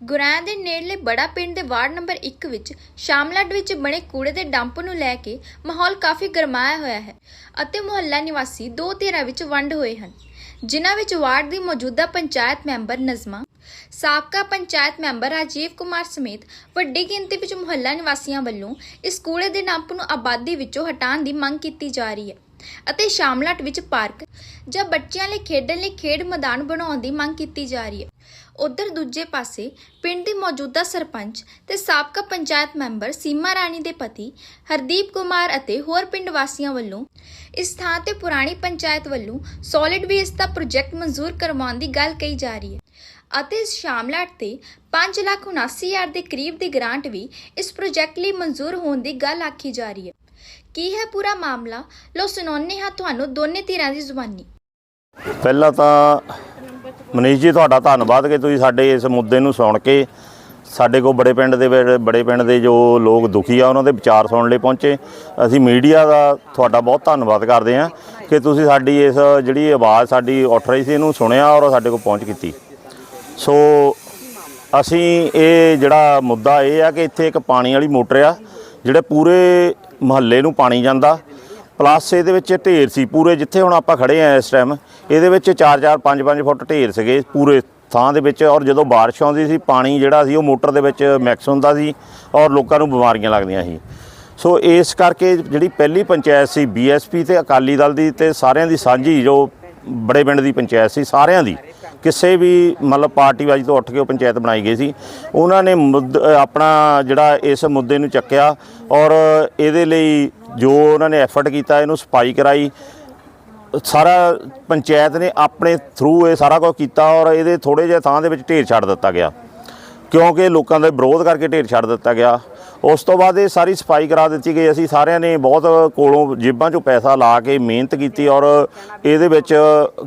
ਗੁਰਾਂ ਦੇ ਨੇੜਲੇ ਬੜਾ ਪਿੰਡ ਦੇ ਵਾਰਡ ਨੰਬਰ 1 ਵਿੱਚ ਸ਼ਾਮਲਾਟ ਵਿੱਚ ਬਣੇ ਕੂੜੇ ਦੇ ਡੰਪ ਨੂੰ ਲੈ ਕੇ ਮਾਹੌਲ ਕਾਫੀ ਗਰਮਾਇਆ ਹੋਇਆ ਹੈ ਅਤੇ ਮੁਹੱਲਾ ਨਿਵਾਸੀ ਦੋ ਧਿਰਾਂ ਵਿੱਚ ਵੰਡ ਹੋਏ ਹਨ, ਜਿਨ੍ਹਾਂ ਵਿੱਚ ਵਾਰਡ ਦੀ ਮੌਜੂਦਾ ਪੰਚਾਇਤ ਮੈਂਬਰ ਨਜ਼ਮਾ, ਸਾਬਕਾ ਪੰਚਾਇਤ ਮੈਂਬਰ ਰਾਜੀਵ ਕੁਮਾਰ ਸਮੇਤ ਵੱਡੀ ਗਿਣਤੀ ਵਿੱਚ ਮੁਹੱਲਾ ਨਿਵਾਸੀਆਂ ਵੱਲੋਂ ਇਸ ਕੂੜੇ ਦੇ ਡੰਪ ਨੂੰ ਆਬਾਦੀ ਵਿੱਚੋਂ ਹਟਾਉਣ ਦੀ ਮੰਗ ਕੀਤੀ ਜਾ ਰਹੀ ਹੈ ਅਤੇ ਸ਼ਾਮਲਾਟ ਵਿੱਚ ਪਾਰਕ ਜਾਂ ਬੱਚਿਆਂ ਲਈ ਖੇਡਣ ਲਈ ਖੇਡ ਮੈਦਾਨ ਬਣਾਉਣ ਦੀ ਮੰਗ ਕੀਤੀ ਜਾ ਰਹੀ ਹੈ। ਉਧਰ ਦੂਜੇ ਪਾਸੇ ਪਿੰਡ ਦੀ ਮੌਜੂਦਾ ਸਰਪੰਚ ਤੇ ਸਾਬਕਾ ਪੰਚਾਇਤ ਮੈਂਬਰ ਸੀਮਾ ਰਾਣੀ ਦੇ ਪਤੀ ਹਰਦੀਪ ਕੁਮਾਰ ਅਤੇ ਹੋਰ ਪਿੰਡ ਵਾਸੀਆਂ ਵੱਲੋਂ ਇਸ ਥਾਂ ਤੇ ਪੁਰਾਣੀ ਪੰਚਾਇਤ ਵੱਲੋਂ ਸੋਲਿਡ ਵੇਸਟ ਦਾ ਪ੍ਰੋਜੈਕਟ ਮਨਜ਼ੂਰ ਕਰਵਾਉਣ ਦੀ ਗੱਲ ਕਹੀ ਜਾ ਰਹੀ ਹੈ ਅਤੇ ਇਸ ਸ਼ਾਮਲਾਟ ਤੇ 5 ਲੱਖ ਉਨਾਸੀ ਹਜ਼ਾਰ ਦੇ ਕਰੀਬ ਦੀ ਗ੍ਰਾਂਟ ਵੀ ਇਸ ਪ੍ਰੋਜੈਕਟ ਲਈ ਮਨਜ਼ੂਰ ਹੋਣ ਦੀ ਗੱਲ ਆਖੀ ਜਾ ਰਹੀ ਹੈ। ਕੀ ਹੈ ਪੂਰਾ ਮਾਮਲਾ? ਲੋ ਸੁਣਾਉਂਦੇ ਹਾਂ ਤੁਹਾਨੂੰ ਦੋਨੇ ਧਿਰਾਂ ਦੀ ਜ਼ੁਬਾਨੀ। ਪਹਿਲਾਂ ਤਾਂ ਮਨੀਸ਼ ਜੀ, ਤੁਹਾਡਾ ਧੰਨਵਾਦ ਕਿ ਤੁਸੀਂ ਸਾਡੇ ਇਸ ਮੁੱਦੇ ਨੂੰ ਸੁਣ ਕੇ ਸਾਡੇ ਕੋਲ ਬੜੇ ਪਿੰਡ ਦੇ ਵਿੱਚ- ਬੜੇ ਪਿੰਡ ਦੇ ਜੋ ਲੋਕ ਦੁਖੀ ਆ, ਉਹਨਾਂ ਦੇ ਵਿਚਾਰ ਸੁਣਨ ਲਈ ਪਹੁੰਚੇ। ਅਸੀਂ ਮੀਡੀਆ ਦਾ ਤੁਹਾਡਾ ਬਹੁਤ ਧੰਨਵਾਦ ਕਰਦੇ ਹਾਂ ਕਿ ਤੁਸੀਂ ਸਾਡੀ ਇਸ ਜਿਹੜੀ ਆਵਾਜ਼ ਸਾਡੀ ਉੱਠ ਰਹੀ ਸੀ, ਇਹਨੂੰ ਸੁਣਿਆ ਔਰ ਸਾਡੇ ਕੋਲ ਪਹੁੰਚ ਕੀਤੀ। ਸੋ ਅਸੀਂ ਇਹ ਜਿਹੜਾ ਮੁੱਦਾ ਇਹ ਆ ਕਿ ਇੱਥੇ ਇੱਕ ਪਾਣੀ ਵਾਲੀ ਮੋਟਰ ਆ, ਜਿਹੜੇ ਪੂਰੇ ਮਹੱਲੇ ਨੂੰ ਪਾਣੀ ਜਾਂਦਾ ਪਲੱਸ ਇਹਦੇ ਵਿੱਚ ਢੇਰ ਸੀ, ਪੂਰੇ ਜਿੱਥੇ ਹੁਣ ਆਪਾਂ ਖੜੇ ਆ ਇਸ ਟਾਈਮ ਇਹਦੇ ਵਿੱਚ 4-4 5-5 ਫੁੱਟ ਢੇਰ ਸੀਗੇ ਪੂਰੇ ਥਾਂ ਦੇ ਵਿੱਚ ਔਰ ਜਦੋਂ ਬਾਰਿਸ਼ ਆਉਂਦੀ ਸੀ, ਪਾਣੀ ਜਿਹੜਾ ਸੀ ਉਹ ਮੋਟਰ ਦੇ ਵਿੱਚ ਮਿਕਸ ਹੁੰਦਾ ਸੀ ਔਰ ਲੋਕਾਂ ਨੂੰ ਬਿਮਾਰੀਆਂ ਲੱਗਦੀਆਂ ਸੀ। ਸੋ ਇਸ ਕਰਕੇ ਜਿਹੜੀ ਪਹਿਲੀ ਪੰਚਾਇਤ ਸੀ ਬੀਐਸਪੀ ਤੇ ਅਕਾਲੀ ਦਲ ਦੀ ਤੇ ਸਾਰਿਆਂ ਦੀ ਸਾਂਝੀ ਜੋ ਬੜੇ ਪਿੰਡ ਦੀ ਪੰਚਾਇਤ ਸੀ, ਸਾਰਿਆਂ ਦੀ ਕਿਸੇ ਵੀ ਮਤਲਬ ਪਾਰਟੀਬਾਜ਼ੀ ਤੋਂ ਉੱਠ ਕੇ ਉਹ ਪੰਚਾਇਤ ਬਣਾਈ ਗਈ ਸੀ। ਉਹਨਾਂ ਨੇ ਮੁੱਦ- ਆਪਣਾ ਜਿਹੜਾ ਇਸ ਮੁੱਦੇ ਨੂੰ ਚੱਕਿਆ ਔਰ ਇਹਦੇ ਲਈ ਜੋ ਉਹਨਾਂ ਨੇ ਐਫਰਟ ਕੀਤਾ, ਇਹਨੂੰ ਸਫ਼ਾਈ ਕਰਾਈ। ਸਾਰਾ ਪੰਚਾਇਤ ਨੇ ਆਪਣੇ ਥਰੂ ਇਹ ਸਾਰਾ ਕੁਝ ਕੀਤਾ ਔਰ ਇਹਦੇ ਥੋੜੇ ਜਿਹੇ ਥਾਂ ਦੇ ਵਿੱਚ ਢੇਰ ਛੱਡ ਦਿੱਤਾ ਗਿਆ। ਕਿਉਂਕਿ ਲੋਕਾਂ ਦਾ ਵਿਰੋਧ ਕਰਕੇ ਢੇਰ ਛੱਡ ਦਿੱਤਾ ਗਿਆ। ਉਸ ਤੋਂ ਬਾਅਦ ਇਹ ਸਾਰੀ ਸਫ਼ਾਈ ਕਰਾ ਦਿੱਤੀ ਗਈ। ਅਸੀਂ ਸਾਰਿਆਂ ਨੇ ਬਹੁਤ ਕੋਲੋਂ ਜੇਬਾਂ 'ਚੋਂ ਪੈਸਾ ਲਾ ਕੇ ਮਿਹਨਤ ਕੀਤੀ ਔਰ ਇਹਦੇ ਵਿੱਚ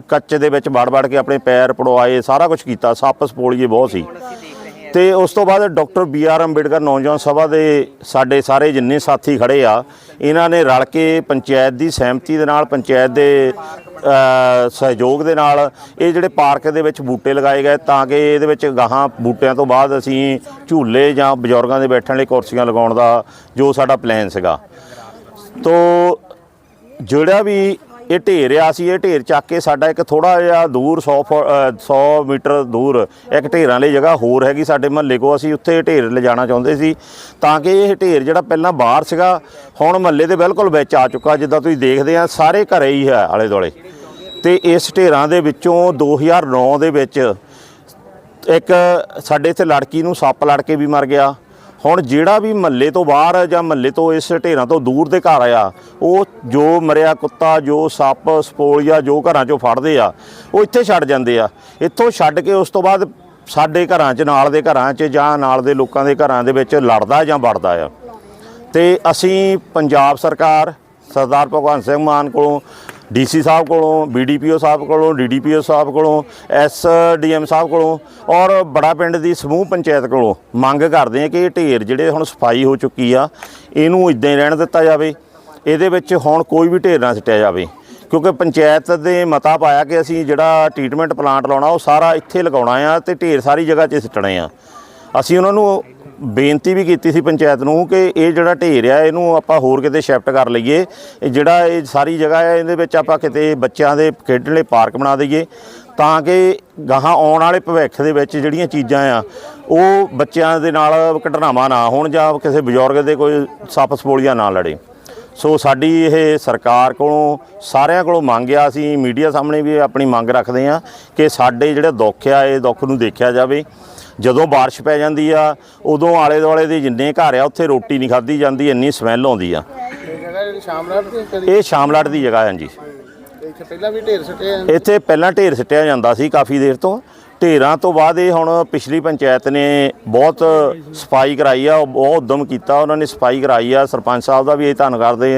ਕੱਚੇ ਦੇ ਵਿੱਚ ਵੜ ਵੜ ਕੇ ਆਪਣੇ ਪੈਰ ਪੜਵਾਏ ਸਾਰਾ ਕੁਝ ਕੀਤਾ। ਸੱਪ, ਸਪੋਲੀਏ ਬਹੁਤ ਸੀ। ਤੇ ਉਸ ਤੋਂ ਬਾਅਦ ਡਾਕਟਰ ਬੀ ਆਰ ਅੰਬੇਡਕਰ ਨੌਜਵਾਨ ਸਭਾ ਦੇ ਸਾਡੇ ਸਾਰੇ ਜਿੰਨੇ ਸਾਥੀ ਖੜੇ ਆ, ਇਹਨਾਂ ਨੇ ਰਲ ਕੇ ਪੰਚਾਇਤ ਦੀ ਸਹਿਮਤੀ ਦੇ ਨਾਲ, ਪੰਚਾਇਤ ਦੇ ਸਹਿਯੋਗ ਦੇ ਨਾਲ ਇਹ ਜਿਹੜੇ ਪਾਰਕ ਦੇ ਵਿੱਚ ਬੂਟੇ ਲਗਾਏ ਗਏ ਤਾਂ ਕਿ ਇਹਦੇ ਵਿੱਚ ਗਾਹਾਂ ਬੂਟਿਆਂ ਤੋਂ ਬਾਅਦ ਅਸੀਂ ਝੂਲੇ ਜਾਂ ਬਜ਼ੁਰਗਾਂ ਦੇ ਬੈਠਣ ਲਈ ਕੁਰਸੀਆਂ ਲਗਾਉਣ ਦਾ ਜੋ ਸਾਡਾ ਪਲਾਨ ਸੀਗਾ। ਤੋ, ਜਿਹੜਾ ਵੀ ਇਹ ਢੇਰ ਆ ਸੀ ਇਹ ਢੇਰ ਚੱਕ ਕੇ ਸਾਡਾ ਇੱਕ ਥੋੜਾ ਜਿਹਾ ਦੂਰ 100 ਫੁ- ਅ, 100 ਮੀਟਰ ਦੂਰ ਇੱਕ ਢੇਰਾਂ ਲਈ ਜਗ੍ਹਾ ਹੋਰ ਹੈਗੀ ਸਾਡੇ ਮਹੱਲੇ ਕੋ ਅਸੀਂ ਉੱਥੇ ਢੇਰ ਲਿਜਾਣਾ ਚਾਹੁੰਦੇ ਸੀ। ਤਾਂ ਕਿ ਇਹ ਢੇਰ ਜਿਹੜਾ ਪਹਿਲਾਂ ਬਾਹਰ ਸੀਗਾ ਹੁਣ ਮਹੱਲੇ ਦੇ ਬਿਲਕੁਲ ਵਿੱਚ ਆ ਚੁੱਕਾ ਜਿੱਦਾਂ ਤੁਸੀਂ ਦੇਖਦੇ ਆ ਸਾਰੇ ਘਰੇ ਹੀ ਹੈ ਆਲੇ ਦੁਆਲੇ। ਤੇ ਇਸ ਢੇਰਾਂ ਦੇ ਵਿੱਚੋਂ 2009 ਦੇ ਵਿੱਚ ਇੱਕ ਸਾਡੇ ਇੱਥੇ ਲੜਕੀ ਨੂੰ ਸੱਪ ਲੜ ਕੇ ਵੀ ਮਰ ਗਿਆ। ਹੁਣ ਜਿਹੜਾ ਵੀ ਮਹੱਲੇ ਤੋਂ ਬਾਹਰ ਜਾਂ ਮਹੱਲੇ ਤੋਂ ਇਸ ਢੇਰਾਂ ਤੋਂ ਦੂਰ ਦੇ ਘਰ ਆ ਉਹ ਜੋ ਮਰਿਆ ਕੁੱਤਾ, ਜੋ ਸੱਪ, ਸਪੋਲੀਆ, ਜੋ ਘਰਾਂ ਚੋਂ ਫੜਦੇ ਆ, ਉਹ ਇੱਥੇ ਛੱਡ ਜਾਂਦੇ ਆ। ਇੱਥੋਂ ਛੱਡ ਕੇ ਉਸ ਤੋਂ ਬਾਅਦ ਸਾਡੇ ਘਰਾਂ 'ਚ, ਨਾਲ ਦੇ ਘਰਾਂ 'ਚ ਜਾਂ ਨਾਲ ਦੇ ਲੋਕਾਂ ਦੇ ਘਰਾਂ ਦੇ ਵਿੱਚ ਲੜਦਾ ਜਾਂ ਵੜਦਾ ਆ। ਤੇ ਅਸੀਂ ਪੰਜਾਬ ਸਰਕਾਰ, ਸਰਦਾਰ ਭਗਵੰਤ ਸਿੰਘ ਮਾਨ ਕੋਲੋਂ ਡੀਸੀ ਸਾਹਿਬ ਕੋਲੋਂ, ਬੀਡੀਪੀਓ ਸਾਹਿਬ ਕੋਲੋਂ, ਡੀਡੀਪੀਓ ਸਾਹਿਬ ਕੋਲੋਂ, ਐਸਡੀਐਮ ਸਾਹਿਬ ਕੋਲੋਂ ਔਰ ਬੜਾ ਪਿੰਡ ਦੀ ਸਮੂਹ ਪੰਚਾਇਤ ਕੋਲੋਂ ਮੰਗ ਕਰਦੇ ਹਾਂ ਕਿ ਇਹ ਢੇਰ ਜਿਹੜੇ ਹੁਣ ਸਫ਼ਾਈ ਹੋ ਚੁੱਕੀ ਆ, ਇਹਨੂੰ ਇਦਾਂ ਹੀ ਰਹਿਣ ਦਿੱਤਾ ਜਾਵੇ। ਇਹਦੇ ਵਿੱਚ ਹੁਣ ਕੋਈ ਵੀ ਢੇਰ ਨਾ ਸਿੱਟਿਆ ਜਾਵੇ। ਕਿਉਂਕਿ ਪੰਚਾਇਤ ਦੇ ਮਤਾ ਪਾਇਆ ਕਿ ਅਸੀਂ ਜਿਹੜਾ ਟ੍ਰੀਟਮੈਂਟ ਪਲਾਂਟ ਲਾਉਣਾ, ਉਹ ਸਾਰਾ ਇੱਥੇ ਲਗਾਉਣਾ ਆ ਤੇ ਢੇਰ ਸਾਰੀ ਜਗ੍ਹਾ 'ਚ ਸਿੱਟਣੇ ਆ। ਅਸੀਂ ਉਹਨਾਂ ਨੂੰ ਬੇਨਤੀ ਵੀ ਕੀਤੀ ਸੀ ਪੰਚਾਇਤ ਨੂੰ ਕਿ ਇਹ ਜਿਹੜਾ ਢੇਰ ਆ, ਇਹਨੂੰ ਆਪਾਂ ਹੋਰ ਕਿਤੇ ਸ਼ਿਫਟ ਕਰ ਲਈਏ। ਇਹ ਜਿਹੜਾ ਇਹ ਸਾਰੀ ਜਗ੍ਹਾ ਹੈ ਇਹਦੇ ਵਿੱਚ ਆਪਾਂ ਕਿਤੇ ਬੱਚਿਆਂ ਦੇ ਖੇਡਣ ਲਈ ਪਾਰਕ ਬਣਾ ਦਈਏ। ਤਾਂ ਕਿ ਗਾਹਾਂ ਆਉਣ ਵਾਲੇ ਭਵਿੱਖ ਦੇ ਵਿੱਚ ਜਿਹੜੀਆਂ ਚੀਜ਼ਾਂ ਆ, ਉਹ ਬੱਚਿਆਂ ਦੇ ਨਾਲ ਘਟਨਾਵਾਂ ਨਾ ਹੋਣ ਜਾਂ ਕਿਸੇ ਬਜ਼ੁਰਗ ਦੇ ਕੋਈ ਸੱਪ ਸਪੋਲੀਆ ਨਾ ਲੜੇ। ਸੋ ਸਾਡੀ ਇਹ ਸਰਕਾਰ ਕੋਲੋਂ, ਸਾਰਿਆਂ ਕੋਲੋਂ ਮੰਗ ਆ, ਅਸੀਂ ਮੀਡੀਆ ਸਾਹਮਣੇ ਵੀ ਆਪਣੀ ਮੰਗ ਰੱਖਦੇ ਆ ਕਿ ਸਾਡੇ ਜਿਹੜਾ ਦੁੱਖ ਆ, ਇਹ ਦੁੱਖ ਨੂੰ ਦੇਖਿਆ ਜਾਵੇ। ਜਦੋਂ ਬਾਰਿਸ਼ ਪੈ ਜਾਂਦੀ ਆ ਉਦੋਂ ਆਲੇ ਦੁਆਲੇ ਦੇ ਜਿੰਨੇ ਘਰ ਆ ਉੱਥੇ ਰੋਟੀ ਨਹੀਂ ਖਾਧੀ ਜਾਂਦੀ ਇੰਨੀ ਸਮੈਲ ਆਉਂਦੀ ਆ। ਇਹ ਸ਼ਾਮਲਾਟ ਦੀ ਜਗ੍ਹਾ ਹੈ ਜੀ ਇੱਥੇ ਪਹਿਲਾਂ ਵੀ ਢੇਰ ਸੱਟੇ ਆ ਇੱਥੇ ਪਹਿਲਾਂ ਢੇਰ ਸਿੱਟਿਆ ਜਾਂਦਾ ਸੀ ਕਾਫੀ ਦੇਰ ਤੋਂ। ਢੇਰਾਂ ਤੋਂ ਬਾਅਦ ਇਹ ਹੁਣ ਪਿਛਲੀ ਪੰਚਾਇਤ ਨੇ ਬਹੁਤ ਸਫ਼ਾਈ ਕਰਾਈ ਆ ਉਹ ਬਹੁਤ ਉਦਮ ਕੀਤਾ ਉਹਨਾਂ ਨੇ ਸਫ਼ਾਈ ਕਰਾਈ ਆ। ਸਰਪੰਚ ਸਾਹਿਬ ਦਾ ਵੀ ਇਹ ਧੰਨ ਕਰਦੇ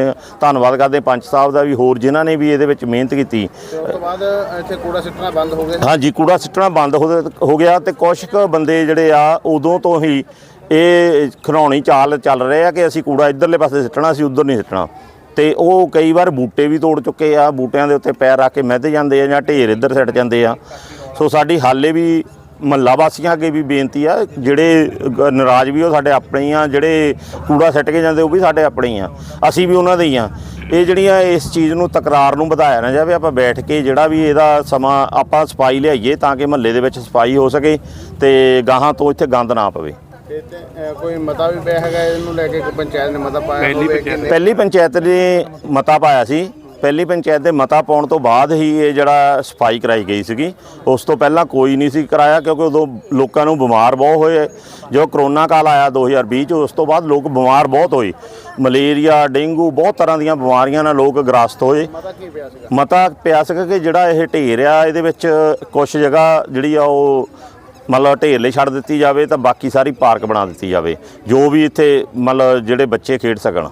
ਧੰਨਵਾਦ ਕਰਦੇ ਪੰਚ ਸਾਹਿਬ ਦਾ ਵੀ ਹੋਰ ਜਿਨ੍ਹਾਂ ਨੇ ਵੀ ਇਹਦੇ ਵਿੱਚ ਮਿਹਨਤ ਕੀਤੀ। ਉਸ ਤੋਂ ਬਾਅਦ ਇੱਥੇ ਕੂੜਾ ਸਿੱਟਣਾ ਬੰਦ ਹੋ ਗਿਆ ਹਾਂਜੀ ਕੂੜਾ ਸਿੱਟਣਾ ਬੰਦ ਹੋ ਗਿਆ ਤੇ ਕੁਛ ਕੁ ਬੰਦੇ ਜਿਹੜੇ ਆ ਉਦੋਂ ਤੋਂ ਹੀ ਇਹ ਖਿਡੌਣੀ ਚਾਲ ਚੱਲ ਰਹੇ ਆ ਕਿ ਅਸੀਂ ਕੂੜਾ ਇਧਰਲੇ ਪਾਸੇ ਸਿੱਟਣਾ ਸੀ ਉਧਰ ਨਹੀਂ ਸਿੱਟਣਾ। ਤੇ ਉਹ ਕਈ ਵਾਰ ਬੂਟੇ ਵੀ ਤੋੜ ਚੁੱਕੇ ਆ ਬੂਟਿਆਂ ਦੇ ਉੱਤੇ ਪੈਰ ਰੱਖ ਕੇ ਮਿੱਧ ਜਾਂਦੇ ਆ ਜਾਂ ਢੇਰ ਇੱਧਰ ਸਿੱਟ ਜਾਂਦੇ ਆ। ਸੋ ਸਾਡੀ ਹਾਲੇ ਵੀ ਮਹੱਲਾ ਵਾਸੀਆਂ ਅੱਗੇ ਵੀ ਬੇਨਤੀ ਆ ਜਿਹੜੇ ਨਾਰਾਜ਼ ਵੀ ਉਹ ਸਾਡੇ ਆਪਣੇ ਹੀ ਆ ਜਿਹੜੇ ਕੂੜਾ ਸੱਟ ਕੇ ਜਾਂਦੇ ਉਹ ਵੀ ਸਾਡੇ ਆਪਣੇ ਹੀ ਆ। ਅਸੀਂ ਵੀ ਉਹਨਾਂ ਦੇ ਹੀ ਆ। ਇਹ ਜਿਹੜੀਆਂ ਇਸ ਚੀਜ਼ ਨੂੰ ਤਕਰਾਰ ਨੂੰ ਵਧਾਇਆ ਨਾ ਜਾਵੇ ਆਪਾਂ ਬੈਠ ਕੇ ਜਿਹੜਾ ਵੀ ਇਹਦਾ ਸਮਾਂ ਆਪਾਂ ਸਫ਼ਾਈ ਲਿਆਈਏ ਤਾਂ ਕਿ ਮਹੱਲੇ ਦੇ ਵਿੱਚ ਸਫ਼ਾਈ ਹੋ ਸਕੇ ਤੇ ਗਾਹਾਂ ਤੋਂ ਇੱਥੇ ਗੰਦ ਨਾ ਪਵੇ। ਕੋਈ ਮਤਾ ਵੀ ਪਿਆ ਹੈਗਾ ਇਹਨੂੰ ਲੈ ਕੇ ਪੰਚਾਇਤ ਨੇ ਮਤਾ ਪਾਇਆ ਪਹਿਲੀ ਪੰਚਾਇਤ ਨੇ ਮਤਾ ਪਾਇਆ ਸੀ। ਪਹਿਲੀ ਪੰਚਾਇਤ ਦੇ ਮਤਾ ਪਾਉਣ ਤੋਂ ਬਾਅਦ ਹੀ ਇਹ ਜਿਹੜਾ ਸਫ਼ਾਈ ਕਰਾਈ ਗਈ ਸੀਗੀ। ਉਸ ਤੋਂ ਪਹਿਲਾਂ ਕੋਈ ਨਹੀਂ ਸੀ ਕਰਾਇਆ ਕਿਉਂਕਿ ਉਦੋਂ ਲੋਕਾਂ ਨੂੰ ਬਿਮਾਰ ਬਹੁਤ ਹੋਏ। ਜੋ ਕਰੋਨਾ ਕਾਲ ਆਇਆ 2020 ਚ ਉਸ ਤੋਂ ਬਾਅਦ ਲੋਕ ਬਿਮਾਰ ਬਹੁਤ ਹੋਏ। ਮਲੇਰੀਆ ਡੇਂਗੂ ਬਹੁਤ ਤਰ੍ਹਾਂ ਦੀਆਂ ਬਿਮਾਰੀਆਂ ਨਾਲ ਲੋਕ ਗ੍ਰਸਤ ਹੋਏ। ਮਤਾ ਕੀ ਪਿਆ ਸੀਗਾ? ਮਤਾ ਪਿਆ ਸੀਗਾ ਕਿ ਜਿਹੜਾ ਇਹ ਢੇਰ ਆ ਇਹਦੇ ਵਿੱਚ ਕੁਝ ਜਗ੍ਹਾ ਜਿਹੜੀ ਆ ਉਹ ਮਤਲਬ ਢੇਰ ਲਈ ਛੱਡ ਦਿੱਤੀ ਜਾਵੇ ਤਾਂ ਬਾਕੀ ਸਾਰੀ ਪਾਰਕ ਬਣਾ ਦਿੱਤੀ ਜਾਵੇ। ਜੋ ਵੀ ਇੱਥੇ ਮਤਲਬ ਜਿਹੜੇ ਬੱਚੇ ਖੇਡ ਸਕਣ।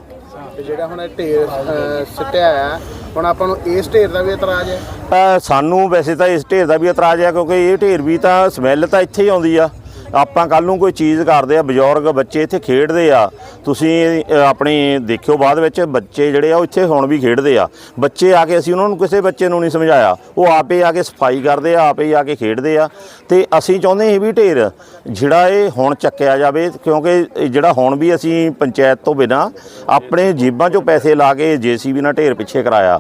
ਤੇ ਜਿਹੜਾ ਹੁਣ ਇਹ ਢੇਰ ਅ, ਸਿੱਟਿਆ ਆ ਹੁਣ ਆਪਾਂ ਨੂੰ ਇਸ ਢੇਰ ਦਾ ਵੀ ਇਤਰਾਜ਼ ਹੈ? ਅ, ਸਾਨੂੰ ਵੈਸੇ ਤਾਂ ਇਸ ਢੇਰ ਦਾ ਵੀ ਇਤਰਾਜ਼ ਹੈ ਕਿਉਂਕਿ ਇਹ ਢੇਰ ਵੀ ਤਾਂ ਸਮੈਲ ਤਾਂ ਇੱਥੇ ਹੀ ਆਉਂਦੀ ਆ। ਆਪਾਂ ਕੱਲ ਨੂੰ ਕੋਈ ਚੀਜ਼ ਕਰਦੇ ਆ ਬਜ਼ੁਰਗ ਬੱਚੇ ਇੱਥੇ ਖੇਡਦੇ ਆ ਤੁਸੀਂ ਅ, ਆਪਣੀ ਦੇਖਿਓ ਬਾਅਦ ਵਿੱਚ ਬੱਚੇ ਜਿਹੜੇ ਆ ਉਹ ਇੱਥੇ ਹੁਣ ਵੀ ਖੇਡਦੇ ਆ। ਬੱਚੇ ਆ ਕੇ ਅਸੀਂ ਉਹਨਾਂ ਨੂੰ ਕਿਸੇ ਬੱਚੇ ਨੂੰ ਨਹੀਂ ਸਮਝਾਇਆ। ਉਹ ਆਪੇ ਆ ਕੇ ਸਫ਼ਾਈ ਕਰਦੇ ਆ ਆਪੇ ਆ ਕੇ ਖੇਡਦੇ ਆ। ਤੇ ਅਸੀਂ ਚਾਹੁੰਦੇ ਇਹ ਵੀ ਢੇਰ ਜਿਹੜਾ ਇਹ ਹੁਣ ਚੱਕਿਆ ਜਾਵੇ ਕਿਉਂਕਿ ਜਿਹੜਾ ਹੁਣ ਵੀ ਅਸੀਂ ਪੰਚਾਇਤ ਤੋਂ ਬਿਨਾ ਆਪਣੇ ਜੇਬਾਂ 'ਚੋਂ ਪੈਸੇ ਲਾ ਕੇ ਜੀਸੀਬੀ ਨਾਲ ਢੇਰ ਪਿੱਛੇ ਕਰਾਇਆ।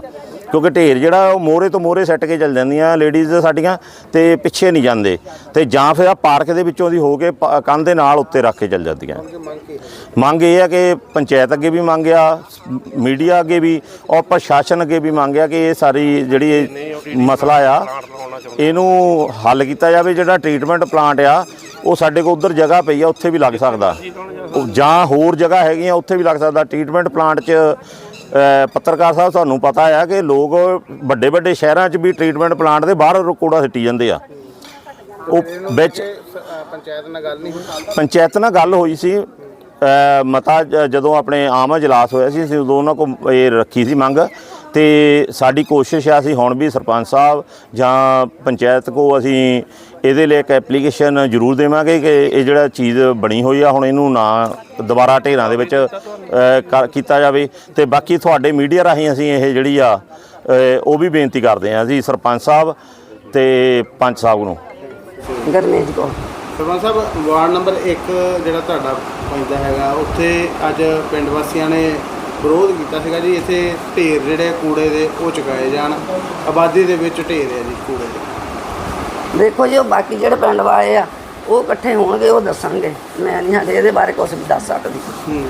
ਕਿਉਂਕਿ ਢੇਰ ਜਿਹੜਾ ਉਹ ਮੋਹਰੇ ਤੋਂ ਮੋਹਰੇ ਸੱਟ ਕੇ ਚੱਲ ਜਾਂਦੀਆਂ ਲੇਡੀਜ਼ ਸਾਡੀਆਂ ਤੇ ਪਿੱਛੇ ਨਹੀਂ ਜਾਂਦੇ। ਤੇ ਜਾਂ ਫਿਰ ਆ ਪਾਰਕ ਦੇ ਵਿੱਚੋਂ ਦੀ ਹੋ ਕੇ ਪ- ਕੰਧ ਦੇ ਨਾਲ ਉੱਤੇ ਰੱਖ ਕੇ ਚੱਲ ਜਾਂਦੀਆਂ। ਮੰਗ ਇਹ ਹੈ ਕਿ ਪੰਚਾਇਤ ਅੱਗੇ ਵੀ ਮੰਗਿਆ, ਮੀਡੀਆ ਅੱਗੇ ਵੀ ਔਰ ਪ੍ਰਸ਼ਾਸਨ ਅੱਗੇ ਵੀ ਮੰਗਿਆ ਕਿ ਇਹ ਸਾਰੀ ਜਿਹੜੀ ਇਹ ਮਸਲਾ ਆ, ਇਹਨੂੰ ਹੱਲ ਕੀਤਾ ਜਾਵੇ, ਜਿਹੜਾ ਟ੍ਰੀਟਮੈਂਟ ਪਲਾਂਟ ਆ, ਉਹ ਸਾਡੇ ਕੋਲ ਉਧਰ ਜਗ੍ਹਾ ਪਈ ਆ, ਉੱਥੇ ਵੀ ਲੱਗ ਸਕਦਾ। ਉਹ ਜਾਂ ਹੋਰ ਜਗ੍ਹਾ ਹੈਗੀਆਂ, ਉੱਥੇ ਵੀ ਲੱਗ ਸਕਦਾ। ਟ੍ਰੀਟਮੈਂਟ ਪਲਾਂਟ 'ਚ ਪੱਤਰਕਾਰ ਸਾਹਿਬ ਤੁਹਾਨੂੰ ਪਤਾ ਆ ਕਿ ਲੋਕ ਵੱਡੇ ਵੱਡੇ ਸ਼ਹਿਰਾਂ 'ਚ ਵੀ ਟ੍ਰੀਟਮੈਂਟ ਪਲਾਂਟ ਦੇ ਬਾਹਰ ਕੂੜਾ ਸਿੱਟੀ ਜਾਂਦੇ ਆ। ਉਹ ਵਿੱਚ ਪੰਚਾਇਤ ਨਾਲ ਗੱਲ ਨਹੀਂ ਹੋਈ? ਪੰਚਾਇਤ ਨਾਲ ਗੱਲ ਹੋਈ ਸੀ। ਮਤਾ ਜਦੋਂ ਆਪਣੇ ਆਮ ਇਜਲਾਸ ਹੋਇਆ ਸੀ ਅਸੀਂ ਉਦੋਂ ਉਹਨਾਂ ਕੋ ਇਹ ਰੱਖੀ ਸੀ ਮੰਗ। ਤੇ ਸਾਡੀ ਕੋਸ਼ਿਸ਼ ਆ ਅਸੀਂ ਹੁਣ ਵੀ ਸਰਪੰਚ ਸਾਹਿਬ ਜਾਂ ਪੰਚਾਇਤ ਕੋ ਅਸੀਂ ਇਹਦੇ ਲਈ ਇੱਕ ਐਪਲੀਕੇਸ਼ਨ ਜ਼ਰੂਰ ਦੇਵਾਂਗੇ ਕਿ ਇਹ ਜਿਹੜਾ ਚੀਜ਼ ਬਣੀ ਹੋਈ ਆ ਹੁਣ ਇਹਨੂੰ ਨਾ ਦੁਬਾਰਾ ਢੇਰਾਂ ਦੇ ਵਿੱਚ ਕੀਤਾ ਜਾਵੇ। ਤੇ ਬਾਕੀ ਤੁਹਾਡੇ ਮੀਡੀਆ ਰਾਹੀਂ ਅਸੀਂ ਇਹ ਜਿਹੜੀ ਆ ਉਹ ਵੀ ਬੇਨਤੀ ਕਰਦੇ ਹਾਂ ਅਸੀਂ ਸਰਪੰਚ ਸਾਹਿਬ ਤੇ ਪੰਚ ਸਾਹਿਬ ਨੂੰ। ਕੋ ਸਰਪੰਚ ਸਾਹਿਬ ਵਾਰਡ ਨੰਬਰ 1 ਜਿਹੜਾ ਤੁਹਾਡਾ ਪੈਂਦਾ ਹੈਗਾ ਉੱਥੇ ਅੱਜ ਪਿੰਡ ਵਾਸੀਆਂ ਨੇ ਵਿਰੋਧ ਕੀਤਾ ਸੀਗਾ ਜੀ। ਇੱਥੇ ਢੇਰ ਜਿਹੜੇ ਕੂੜੇ ਦੇ ਉਹ ਚੁਕਾਏ ਜਾਣ। ਆਬਾਦੀ ਦੇ ਵਿੱਚ ਢੇਰ ਹੈ ਜੀ ਕੂੜੇ ਦੇ। ਦੇਖੋ ਜੀ ਉਹ ਬਾਕੀ ਜਿਹੜੇ ਪਿੰਡ ਵਾਲੇ ਆ ਉਹ ਇਕੱਠੇ ਹੋਣਗੇ ਉਹ ਦੱਸਣਗੇ। ਮੈਂ ਨਹੀਂ ਹਜੇ ਇਹਦੇ ਬਾਰੇ ਕੁਝ ਵੀ ਦੱਸ ਸਕਦੀ। ਹੂੰ।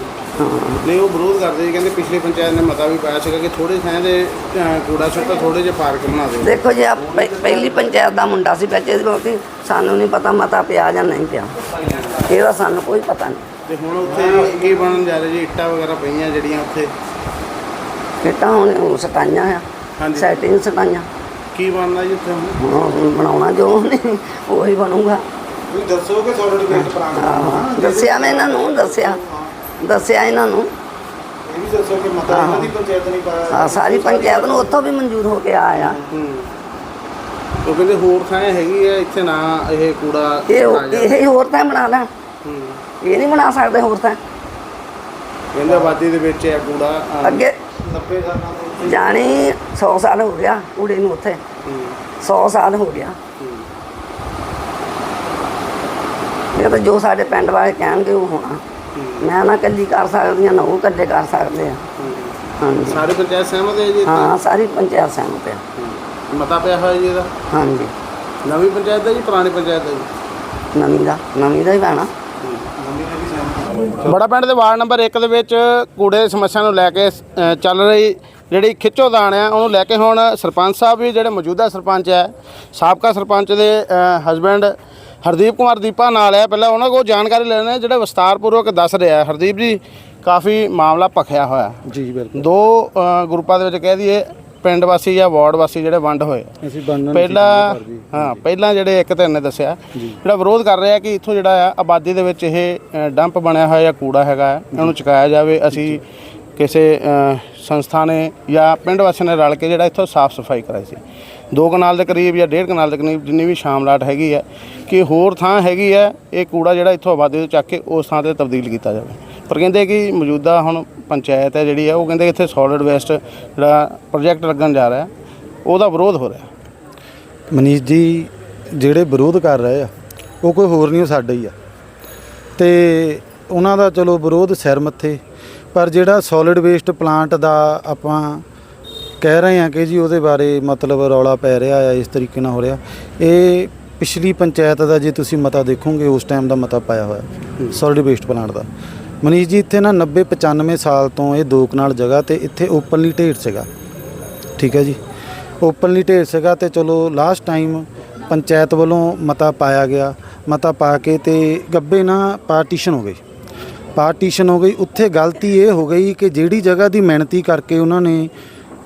ਨਹੀਂ ਉਹ ਵਿਰੋਧ ਕਰਦੇ ਜੀ ਕਹਿੰਦੇ ਪਿਛਲੀ ਪੰਚਾਇਤ ਨੇ ਮਤਾ ਵੀ ਪਾਇਆ ਸੀਗਾ ਕਿ ਥੋੜੇ ਥਾਂ ਦੇ ਕੂੜਾ ਸੁੱਟੋ ਥੋੜੇ ਜਿਹੇ ਪਾਰਕ ਬਣਾ ਦਿਓ। ਦੇਖੋ ਜੀ ਆ ਪਹਿਲੀ ਪੰਚਾਇਤ ਦਾ ਮੁੰਡਾ ਸੀ ਵਿੱਚ ਇਹਦੇ ਕੋਲ ਸਾਨੂੰ ਨਹੀਂ ਪਤਾ ਮਤਾ ਪਿਆ ਜਾਂ ਨਹੀਂ ਪਿਆ। ਇਹਦਾ ਸਾਨੂੰ ਕੋਈ ਪਤਾ ਨਹੀਂ। ਤੇ ਹੁਣ ਉੱਥੇ ਕੀ ਬਣਨ ਜਾ ਰਿਹਾ ਜੀ ਇੱਟਾਂ ਵਗੈਰਾ ਪਈਆਂ ਜਿਹੜੀਆਂ ਉੱਥੇ। ਕਿਤਾ ਹੁਣ ਉਹ ਸਟਾਈਆਂ ਆ ਹਾਂਜੀ। ਸੈਟਿੰਗ ਸਟਾਈਆਂ ਕੀ ਬਣਨਾ ਜੀ ਉੱਥੇ ਹੁਣ? ਹੁਣ ਉਹ ਬਣਾਉਣਾ ਜੋ ਨਹੀਂ ਉਹੀ ਬਣੂਗਾ। ਤੁਸੀਂ ਦੱਸੋ ਕਿ ਸੋਲਿਡ ਵੇਸਟ ਪਲਾਂਟ ਹਾਂ, ਦੱਸਿਆ ਮੈਂ ਇਹਨਾਂ ਨੂੰ ਦੱਸਿਆ। ਦੱਸਿਆ ਇਹਨਾਂ ਨੂੰ। ਇਹ ਵੀ ਦੱਸੋ ਕਿ ਮਤਾ ਇਹਨਾਂ ਦੀ ਪੰਚਾਇਤ ਨਹੀਂ ਪਾਇਆ ਆ ਸਾਰੀ ਪੰਚਾਇਤ ਨੂੰ ਉੱਥੋਂ ਵੀ ਮਨਜ਼ੂਰ ਹੋ ਕੇ ਆਇਆ। ਹੂੰ ਉਹ ਕਹਿੰਦੇ ਹੋਰ ਥਾਂ ਹੈਗੀ ਹੈ ਇੱਥੇ ਨਾ ਇਹ ਕੂੜਾ ਇਹ ਪਾਇਆ ਜਾਵੇ। ਇਹ ਹੋਰ ਤਾਂ ਬਣਾ ਲੈ। ਇਹ ਨਹੀਂ ਬਣਾ ਸਕਦੇ ਹੋਰ ਤਾਂ। ਕਹਿੰਦੇ ਆਬਾਦੀ ਦੇ ਵਿੱਚ ਇਹ ਕੂੜਾ ਅੱਗੇ 90 ਸਾਲਾਂ ਤੋਂ ਜਾਣੀ 100 ਸਾਲ ਹੋ ਗਿਆ ਕੁੜੀ ਨੂੰ ਉੱਥੇ। ਹੂੰ। 100 ਸਾਲ ਹੋ ਗਿਆ। ਹੂੰ। ਇਹ ਤਾਂ ਜੋ ਸਾਡੇ ਪਿੰਡ ਵਾਲੇ ਕਹਿਣਗੇ ਉਹ ਹੋਣਾ। ਮੈਂ ਨਾ ਕੱਲੀ ਕਰ ਸਕਦੀ ਹਾਂ ਨਾ ਉਹ ਇਕੱਲੇ ਕਰ ਸਕਦੇ ਆ। ਹੂੰ। ਹਾਂਜੀ। ਸਾਰੇ ਪੰਚਾਇਤ ਸਹਿਮਤ ਹੈ ਜੀ? ਹਾਂ ਸਾਰੀ ਪੰਚਾਇਤ ਸਹਿਮਤ ਹੈ। ਹੂੰ। ਮਤਾ ਪਿਆ ਹੋਇਆ ਜੀ ਇਹਦਾ? ਹਾਂਜੀ। ਨਵੀਂ ਪੰਚਾਇਤ ਦਾ ਜੀ ਪੁਰਾਣੀ ਪੰਚਾਇਤ ਦਾ ਜੀ? ਨਵੀਂ ਦਾ ਨਵੀਂ ਦਾ ਹੀ ਪੈਣਾ। ਬੜਾ ਪਿੰਡ ਦੇ ਵਾਰਡ ਨੰਬਰ 1 ਦੇ ਵਿੱਚ ਕੂੜੇ ਦੀ ਸਮੱਸਿਆ ਨੂੰ ਲੈ ਕੇ ਅ, ਚੱਲ ਰਹੀ ਜਿਹੜੀ ਖਿੱਚੋਦਾਣ ਆ ਉਹਨੂੰ ਲੈ ਕੇ ਹੁਣ ਸਰਪੰਚ ਸਾਹਿਬ ਵੀ ਜਿਹੜੇ ਮੌਜੂਦਾ ਸਰਪੰਚ ਹੈ ਸਾਬਕਾ ਸਰਪੰਚ ਦੇ ਹਸਬੈਂਡ ਹਰਦੀਪ ਕੁਮਾਰ ਦੀਪਾ ਨਾਲ ਹੈ ਪਹਿਲਾਂ ਉਹਨਾਂ ਕੋਲ ਜਾਣਕਾਰੀ ਲੈਣੇ ਜਿਹੜਾ ਵਿਸਤਾਰਪੂਰਵਕ ਦੱਸ ਰਿਹਾ ਹਰਦੀਪ ਜੀ ਕਾਫੀ ਮਾਮਲਾ ਭਖਿਆ ਹੋਇਆ। ਜੀ ਬਿਲਕੁਲ। ਦੋ ਅ, ਗਰੁੱਪਾਂ ਦੇ ਵਿੱਚ ਕਹਿ ਦਈਏ ਪਿੰਡ ਵਾਸੀ ਜਾਂ ਵਾਰਡ ਵਾਸੀ ਜਿਹੜੇ ਵੰਡ ਹੋਏ ਅਸੀਂ ਬੰਨਣ ਪਹਿਲਾਂ ਹਾਂ ਪਹਿਲਾਂ ਜਿਹੜੇ ਇੱਕ ਧਿਰ ਨੇ ਦੱਸਿਆ ਜਿਹੜਾ ਵਿਰੋਧ ਕਰ ਰਿਹਾ ਕਿ ਇੱਥੋਂ ਜਿਹੜਾ ਆ ਆਬਾਦੀ ਦੇ ਵਿੱਚ ਇਹ ਅ, ਡੰਪ ਬਣਿਆ ਹੋਇਆ ਜਾਂ ਕੂੜਾ ਹੈਗਾ ਹੈ, ਇਹਨੂੰ ਚੁਕਾਇਆ ਜਾਵੇ ਅਸੀਂ ਕਿਸੇ ਅ, ਸੰਸਥਾ ਨੇ ਜਾਂ ਪਿੰਡ ਵਾਸੀਆਂ ਨੇ ਰਲ ਕੇ ਜਿਹੜਾ ਇੱਥੋਂ ਸਾਫ਼ ਸਫ਼ਾਈ ਕਰਾਈ ਸੀ। ਦੋ ਕਨਾਲ ਦੇ ਕਰੀਬ ਜਾਂ ਡੇਢ ਕਨਾਲ ਦੇ ਕਰੀਬ ਜਿੰਨੀ ਵੀ ਸ਼ਾਮਲਾਟ ਹੈਗੀ ਹੈ ਕਿ ਹੋਰ ਥਾਂ ਹੈਗੀ ਹੈ ਇਹ ਕੂੜਾ ਜਿਹੜਾ ਇੱਥੋਂ ਆਬਾਦੀ ਤੋਂ ਚੱਕ ਕੇ ਉਸ ਥਾਂ ਤੇ ਤਬਦੀਲ ਕੀਤਾ ਜਾਵੇ। ਪਰ ਕਹਿੰਦੇ ਕਿ ਮੌਜੂਦਾ ਹੁਣ ਪੰਚਾਇਤ ਹੈ ਜਿਹੜੀ ਹੈ ਉਹ ਕਹਿੰਦੇ ਇੱਥੇ ਸੋਲਿਡ ਵੇਸਟ ਜਿਹੜਾ ਪ੍ਰੋਜੈਕਟ ਲੱਗਣ ਜਾ ਰਿਹਾ ਉਹਦਾ ਵਿਰੋਧ ਹੋ ਰਿਹਾ। ਮਨੀਸ਼ ਜੀ ਜਿਹੜੇ ਵਿਰੋਧ ਕਰ ਰਹੇ ਆ ਉਹ ਕੋਈ ਹੋਰ ਨਹੀਂ ਉਹ ਸਾਡਾ ਹੀ ਆ। ਤੇ ਉਹਨਾਂ ਦਾ ਚਲੋ ਵਿਰੋਧ ਸਿਰ ਮੱਥੇ ਪਰ ਜਿਹੜਾ ਸੋਲਿਡ ਵੇਸਟ ਪਲਾਂਟ ਦਾ ਆਪਾਂ ਕਹਿ ਰਹੇ ਹਾਂ ਕਿ ਜੀ ਉਹਦੇ ਬਾਰੇ ਮਤਲਬ ਰੌਲਾ ਪੈ ਰਿਹਾ ਆ ਇਸ ਤਰੀਕੇ ਨਾਲ ਹੋ ਰਿਹਾ। ਇਹ ਪਿਛਲੀ ਪੰਚਾਇਤ ਦਾ ਜੇ ਤੁਸੀਂ ਮਤਾ ਦੇਖੋਗੇ ਉਸ ਟਾਈਮ ਦਾ ਮਤਾ ਪਾਇਆ ਹੋਇਆ ਸੋਲਿਡ ਵੇਸਟ ਪਲਾਂਟ ਦਾ। ਮਨੀਸ਼ ਜੀ, ਇੱਥੇ ਨਾ 90 95 ਸਾਲ ਤੋਂ ਇਹ ਦੋ ਕਨਾਲ ਜਗ੍ਹਾ ਤੇ ਇੱਥੇ ਓਪਨਲੀ ਢੇਰ ਸੀਗਾ। ਠੀਕ ਹੈ ਜੀ? ਓਪਨਲੀ ਢੇਰ ਸੀਗਾ ਤੇ ਚਲੋ ਲਾਸਟ ਟਾਈਮ ਪੰਚਾਇਤ ਵੱਲੋਂ ਮਤਾ ਪਾਇਆ ਗਿਆ। ਮਤਾ ਪਾ ਕੇ ਤੇ ਗੱਬੇ ਨਾ ਪਾਰਟੀਸ਼ਨ ਹੋ ਗਈ ਪਾਰਟੀਸ਼ਨ ਹੋ ਗਈ। ਉੱਥੇ ਗਲਤੀ ਇਹ ਹੋ ਗਈ ਕਿ ਜਿਹੜੀ ਜਗ੍ਹਾ ਦੀ ਮਿਹਨਤੀ ਕਰਕੇ ਉਹਨਾਂ ਨੇ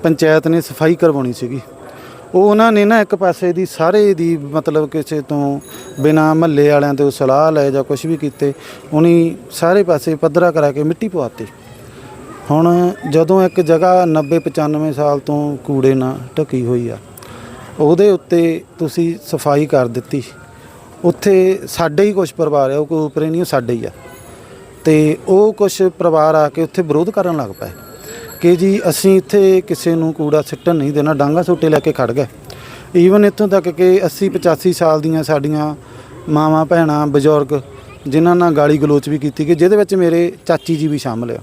ਪੰਚਾਇਤ ਨੇ ਸਫ਼ਾਈ ਕਰਵਾਉਣੀ ਸੀਗੀ। ਉਹ ਉਹਨਾਂ ਨੇ ਨਾ ਇੱਕ ਪਾਸੇ ਦੀ ਸਾਰੇ ਦੀ ਮਤਲਬ ਕਿਸੇ ਤੋਂ ਬਿਨਾ ਮਹੱਲੇ ਵਾਲਿਆਂ ਤੋਂ ਸਲਾਹ ਲੈ ਜਾਂ ਕੁਝ ਵੀ ਕੀਤੇ, ਉਹਨੀ ਸਾਰੇ ਪਾਸੇ ਪੱਧਰਾ ਕਰਾ ਕੇ ਮਿੱਟੀ ਪਵਾਤੀ। ਹੁਣ ਜਦੋਂ ਇੱਕ ਜਗ੍ਹਾ 90 95 ਸਾਲ ਤੋਂ ਕੂੜੇ ਨਾਲ ਢਕੀ ਹੋਈ ਆ, ਉਹਦੇ ਉੱਤੇ ਤੁਸੀਂ ਸਫ਼ਾਈ ਕਰ ਦਿੱਤੀ। ਉੱਥੇ ਸਾਡੇ ਹੀ ਕੁਝ ਪਰਿਵਾਰ ਆ, ਉਹ ਕੋਈ ਉਪਰੇ ਨਹੀਂ, ਉਹ ਸਾਡੇ ਹੀ ਆ। ਤੇ ਉਹ ਕੁਝ ਪਰਿਵਾਰ ਆ ਕੇ ਉੱਥੇ ਵਿਰੋਧ ਕਰਨ ਲੱਗ ਪਏ। ਕਿ ਜੀ ਅਸੀਂ ਇੱਥੇ ਕਿਸੇ ਨੂੰ ਕੂੜਾ ਸਿੱਟਣ ਨਹੀਂ ਦੇਣਾ, ਡਾਂਗਾ ਸੋਟੇ ਲੈ ਕੇ ਖੜ ਗਏ। ਈਵਨ ਇੱਥੋਂ ਤੱਕ ਕਿ 80 85 ਸਾਲ ਦੀਆਂ ਸਾਡੀਆਂ ਮਾਵਾਂ, ਭੈਣਾਂ, ਬਜ਼ੁਰਗ, ਜਿਨ੍ਹਾਂ ਨਾਲ ਗਾਲੀ ਗਲੋਚ ਵੀ ਕੀਤੀ ਕਿ ਜਿਹਦੇ ਵਿੱਚ ਮੇਰੇ ਚਾਚੀ ਜੀ ਵੀ ਸ਼ਾਮਲ ਆ।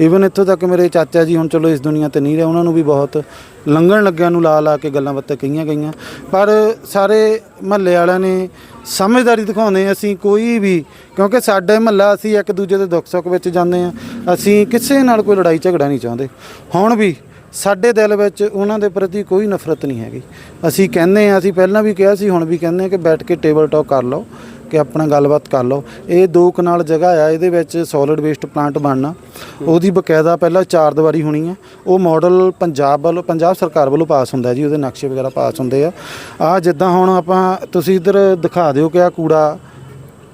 ਈਵਨ ਇੱਥੋਂ ਤੱਕ ਮੇਰੇ ਚਾਚਾ ਜੀ ਹੁਣ ਚਲੋ ਇਸ ਦੁਨੀਆ ਤੇ ਨਹੀਂ ਰਹੇ, ਉਹਨਾਂ ਨੂੰ ਵੀ ਬਹੁਤ ਲੰਘਣ ਲੱਗਿਆਂ ਨੂੰ ਲਾ ਲਾ ਕੇ ਗੱਲਾਂ ਬਾਤਾਂ ਕਹੀਆਂ ਗਈਆਂ। ਪਰ ਸਾਰੇ ਮਹੱਲੇ ਵਾਲਿਆਂ ਨੇ ਸਮਝਦਾਰੀ ਦਿਖਾਉਂਦੇ ਅਸੀਂ ਕੋਈ ਵੀ, ਕਿਉਂਕਿ ਸਾਡੇ ਮਹੱਲਾ ਅਸੀਂ ਇੱਕ ਦੂਜੇ ਦੇ ਦੁੱਖ ਸੁੱਖ ਵਿੱਚ ਜਾਂਦੇ ਆ ਅਸੀਂ ਕਿਸੇ ਨਾਲ ਕੋਈ ਲੜਾਈ ਝਗੜਾ ਨਹੀਂ ਚਾਹੁੰਦੇ। ਹੁਣ ਵੀ ਸਾਡੇ ਦਿਲ ਵਿੱਚ ਉਹਨਾਂ ਦੇ ਪ੍ਰਤੀ ਕੋਈ ਨਫ਼ਰਤ ਨਹੀਂ ਹੈਗੀ। ਅਸੀਂ ਕਹਿੰਦੇ ਆ ਅਸੀਂ ਪਹਿਲਾਂ ਵੀ ਕਿਹਾ ਸੀ, ਹੁਣ ਵੀ ਕਹਿੰਦੇ ਆ ਕਿ ਬੈਠ ਕੇ ਟੇਬਲ ਟਾਕ ਕਰ ਲਓ, ਕਿ ਆਪਣਾ ਗੱਲਬਾਤ ਕਰ ਲਓ। ਇਹ ਦੋ ਕਨਾਲ ਜਗ੍ਹਾ ਆ, ਇਹਦੇ ਵਿੱਚ ਸੋਲਿਡ ਵੇਸਟ ਪਲਾਂਟ ਬਣਨਾ। ਉਹਦੀ ਬਕਾਇਦਾ ਪਹਿਲਾਂ ਚਾਰ ਦੀਵਾਰੀ ਹੋਣੀ ਆ। ਉਹ ਮਾਡਲ ਪੰਜਾਬ ਵੱਲੋਂ, ਪੰਜਾਬ ਸਰਕਾਰ ਵੱਲੋਂ ਪਾਸ ਹੁੰਦਾ ਜੀ, ਉਹਦੇ ਨਕਸ਼ੇ ਵਗੈਰਾ ਪਾਸ ਹੁੰਦੇ ਆ। ਆ ਜਿੱਦਾਂ ਹੁਣ ਆਪਾਂ, ਤੁਸੀਂ ਇੱਧਰ ਦਿਖਾ ਦਿਓ ਕਿ ਆ ਕੂੜਾ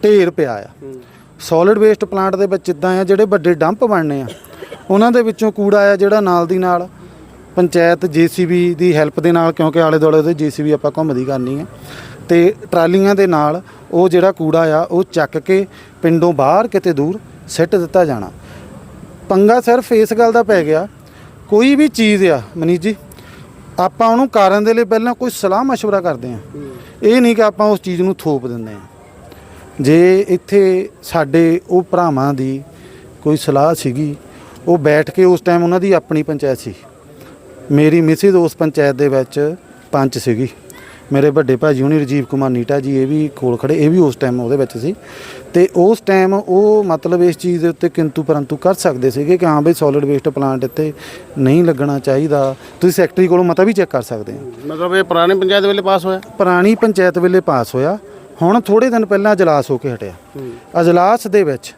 ਢੇਰ ਪਿਆ ਆ। ਸੋਲਿਡ ਵੇਸਟ ਪਲਾਂਟ ਦੇ ਵਿੱਚ ਇਦਾਂ ਆ, ਜਿਹੜੇ ਵੱਡੇ ਡੰਪ ਬਣਨੇ ਆ, ਉਹਨਾਂ ਦੇ ਵਿੱਚੋਂ ਕੂੜਾ ਆ ਜਿਹੜਾ ਨਾਲ ਦੀ ਨਾਲ ਪੰਚਾਇਤ ਜੀਸੀਬੀ ਦੀ ਹੈਲਪ ਦੇ ਨਾਲ ਕਿਉਂਕਿ ਆਲੇ ਦੁਆਲੇ ਉਹਦੇ ਜੀਸੀਬੀ ਆਪਾਂ ਘੁੰਮਦੀ ਕਰਨੀ ਆ ਤੇ ਟਰਾਲੀਆਂ ਦੇ ਨਾਲ ਉਹ ਜਿਹੜਾ ਕੂੜਾ ਆ ਉਹ ਚੱਕ ਕੇ ਪਿੰਡੋਂ ਬਾਹਰ ਕਿਤੇ ਦੂਰ ਸਿੱਟ ਦਿੱਤਾ ਜਾਣਾ ਪੰਗਾ ਸਿਰਫ ਇਸ ਗੱਲ ਦਾ ਪੈ ਗਿਆ ਕੋਈ ਵੀ ਚੀਜ਼ ਆ ਮਨੀਸ਼ ਜੀ ਆਪਾਂ ਉਹਨੂੰ ਕਾਰਨ ਦੇ ਲਈ ਪਹਿਲਾਂ ਕੋਈ ਸਲਾਹ مشورہ ਕਰਦੇ ਆ ਇਹ ਨਹੀਂ ਕਿ ਆਪਾਂ ਉਸ ਚੀਜ਼ ਨੂੰ ਥੋਪ ਦਿੰਦੇ ਆ ਜੇ ਇੱਥੇ ਸਾਡੇ ਉਹ ਭਰਾਵਾਂ ਦੀ ਕੋਈ ਸਲਾਹ ਸੀਗੀ ਉਹ ਬੈਠ ਕੇ ਉਸ ਟਾਈਮ ਉਹਨਾਂ ਦੀ ਆਪਣੀ ਪੰਚਾਇਤ ਸੀ ਮੇਰੀ ਮਿਸਿਸ ਉਸ ਪੰਚਾਇਤ ਦੇ ਵਿੱਚ ਪੰਚ ਸੀਗੀ। ਮੇਰੇ ਵੱਡੇ ਭਾਜੀ ਹੁਣੀ ਰਜੀਵ ਕੁਮਾਰ ਨੀਟਾ ਜੀ ਇਹ ਵੀ ਕੋਲ ਖੜੇ ਇਹ ਵੀ ਉਸ ਟਾਈਮ ਉਹਦੇ ਵਿੱਚ ਸੀ। ਤੇ ਉਸ ਟਾਈਮ ਉਹ ਮਤਲਬ ਇਸ ਚੀਜ਼ ਦੇ ਉੱਤੇ ਕਿੰਤੂ ਪਰੰਤੂ ਕਰ ਸਕਦੇ ਸੀਗੇ ਕਿ ਹਾਂ ਬਈ ਸੋਲਿਡ ਵੇਸਟ ਪਲਾਂਟ ਇੱਥੇ ਨਹੀਂ ਲੱਗਣਾ ਚਾਹੀਦਾ। ਤੁਸੀਂ ਸੈਕਟਰੀ ਕੋਲੋਂ ਮਤਾ ਵੀ ਚੈੱਕ ਕਰ ਸਕਦੇ ਆ ਮਤਲਬ ਇਹ ਪੁਰਾਣੇ ਪੰਚਾਇਤ ਵੇਲੇ ਪਾਸ ਹੋਇਆ? ਪੁਰਾਣੀ ਪੰਚਾਇਤ ਵੇਲੇ ਪਾਸ ਹੋਇਆ। ਹੁਣ ਥੋੜੇ ਦਿਨ ਪਹਿਲਾਂ ਅਜਲਾਸ ਹੋ ਕੇ ਹਟਿਆ। ਅਜਲਾਸ ਦੇ ਵਿੱਚ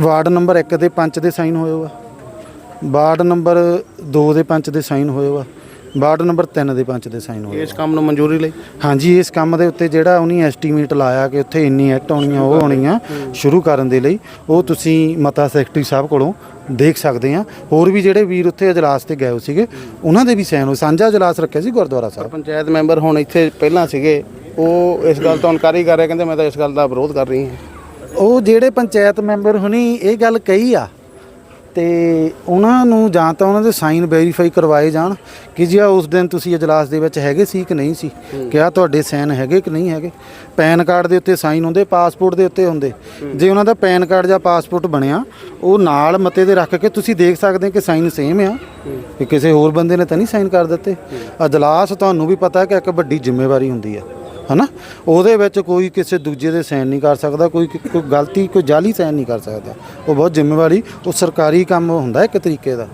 ਵਾਰਡ ਨੰਬਰ 1 ਦੇ ਪੰਚ ਦੇ ਸਾਈਨ ਹੋਏ ਹੋਆ ਵਾਰਡ ਨੰਬਰ 2 ਦੇ ਪੰਚ ਦੇ ਸਾਈਨ ਹੋਏ ਹੋਆ ਵਾਰਡ ਨੰਬਰ 3 ਦੇ ਪੰਚ ਦੇ ਸਾਈਨ ਹੋਏ ਇਸ ਕੰਮ ਨੂੰ ਮਨਜ਼ੂਰੀ ਲਈ? ਹਾਂਜੀ ਇਸ ਕੰਮ ਦੇ ਉੱਤੇ ਜਿਹੜਾ ਉਹਨੇ ਐਸਟੀਮੇਟ ਲਾਇਆ ਕਿ ਉੱਥੇ ਇੰਨੀ ਐਕਟ ਆਉਣੀਆਂ ਉਹ ਆਉਣੀਆਂ ਸ਼ੁਰੂ ਕਰਨ ਦੇ ਲਈ ਉਹ ਤੁਸੀਂ ਮਤਾ ਸੈਕਟਰੀ ਸਾਹਿਬ ਕੋਲੋਂ ਦੇਖ ਸਕਦੇ ਆ। ਹੋਰ ਵੀ ਜਿਹੜੇ ਵੀਰ ਉੱਥੇ ਅਜਲਾਸ ਤੇ ਗਏ ਹੋਏ ਸੀਗੇ ਉਹਨਾਂ ਦੇ ਵੀ ਸਾਈਨ ਹੋਏ। ਸਾਂਝਾ ਅਜਲਾਸ ਰੱਖਿਆ ਸੀ ਗੁਰਦੁਆਰਾ ਸਾਹਿਬ? ਪੰਚਾਇਤ ਮੈਂਬਰ ਹੁਣ ਇੱਥੇ ਪਹਿਲਾਂ ਸੀਗੇ ਉਹ ਇਸ ਗੱਲ ਤੋਂ ਇਨਕਾਰੀ ਕਰ ਰਹੇ ਕਹਿੰਦੇ ਮੈਂ ਤਾਂ ਇਸ ਗੱਲ ਦਾ ਵਿਰੋਧ ਕਰ ਰਹੀ ਹਾਂ। ਉਹ ਜਿਹੜੇ ਪੰਚਾਇਤ ਮੈਂਬਰ ਹੁਣੀ ਇਹ ਗੱਲ ਕਹੀ ਆ ਤੇ ਉਹਨਾਂ ਨੂੰ ਜਾਂ ਤਾਂ ਉਹਨਾਂ ਦੇ ਸਾਈਨ ਵੈਰੀਫਾਈ ਕਰਵਾਏ ਜਾਣ ਕਿ ਜੀ ਆ ਉਸ ਦਿਨ ਤੁਸੀਂ ਅਜਲਾਸ ਦੇ ਵਿੱਚ ਹੈਗੇ ਸੀ ਕਿ ਨਹੀਂ ਸੀ ਕਿ ਆ ਤੁਹਾਡੇ ਸਾਈਨ ਹੈਗੇ ਕਿ ਨਹੀਂ ਹੈਗੇ। ਪੈਨ ਕਾਰਡ ਦੇ ਉੱਤੇ ਸਾਈਨ ਹੁੰਦੇ ਪਾਸਪੋਰਟ ਦੇ ਉੱਤੇ ਹੁੰਦੇ। ਜੇ ਉਹਨਾਂ ਦਾ ਪੈਨ ਕਾਰਡ ਜਾਂ ਪਾਸਪੋਰਟ ਬਣਿਆ ਉਹ ਨਾਲ ਮਤੇ ਦੇ ਰੱਖ ਕੇ ਤੁਸੀਂ ਦੇਖ ਸਕਦੇ ਕਿ ਸਾਈਨ ਸੇਮ ਆ। ਕਿ ਕਿਸੇ ਹੋਰ ਬੰਦੇ ਨੇ ਤਾਂ ਨਹੀਂ ਸਾਈਨ ਕਰ ਦਿੱਤੇ। ਅਜਲਾਸ ਤੁਹਾਨੂੰ ਵੀ ਪਤਾ ਕਿ ਇੱਕ ਵੱਡੀ ਜ਼ਿੰਮੇਵਾਰੀ ਹੁੰਦੀ ਆ। ਹਨਾ? ਉਹਦੇ ਵਿੱਚ ਕੋਈ ਕਿਸੇ ਦੂਜੇ ਦੇ ਸਾਈਨ ਨਹੀਂ ਕਰ ਸਕਦਾ ਕੋਈ ਕੋਈ ਗਲਤੀ ਕੋਈ ਜਾਲੀ ਸਾਈਨ ਨਹੀਂ ਕਰ ਸਕਦਾ। ਉਹ ਬਹੁਤ ਜ਼ਿੰਮੇਵਾਰੀ ਉਹ ਸਰਕਾਰੀ ਕੰਮ ਹੁੰਦਾ ਇੱਕ ਤਰੀਕੇ ਦਾ।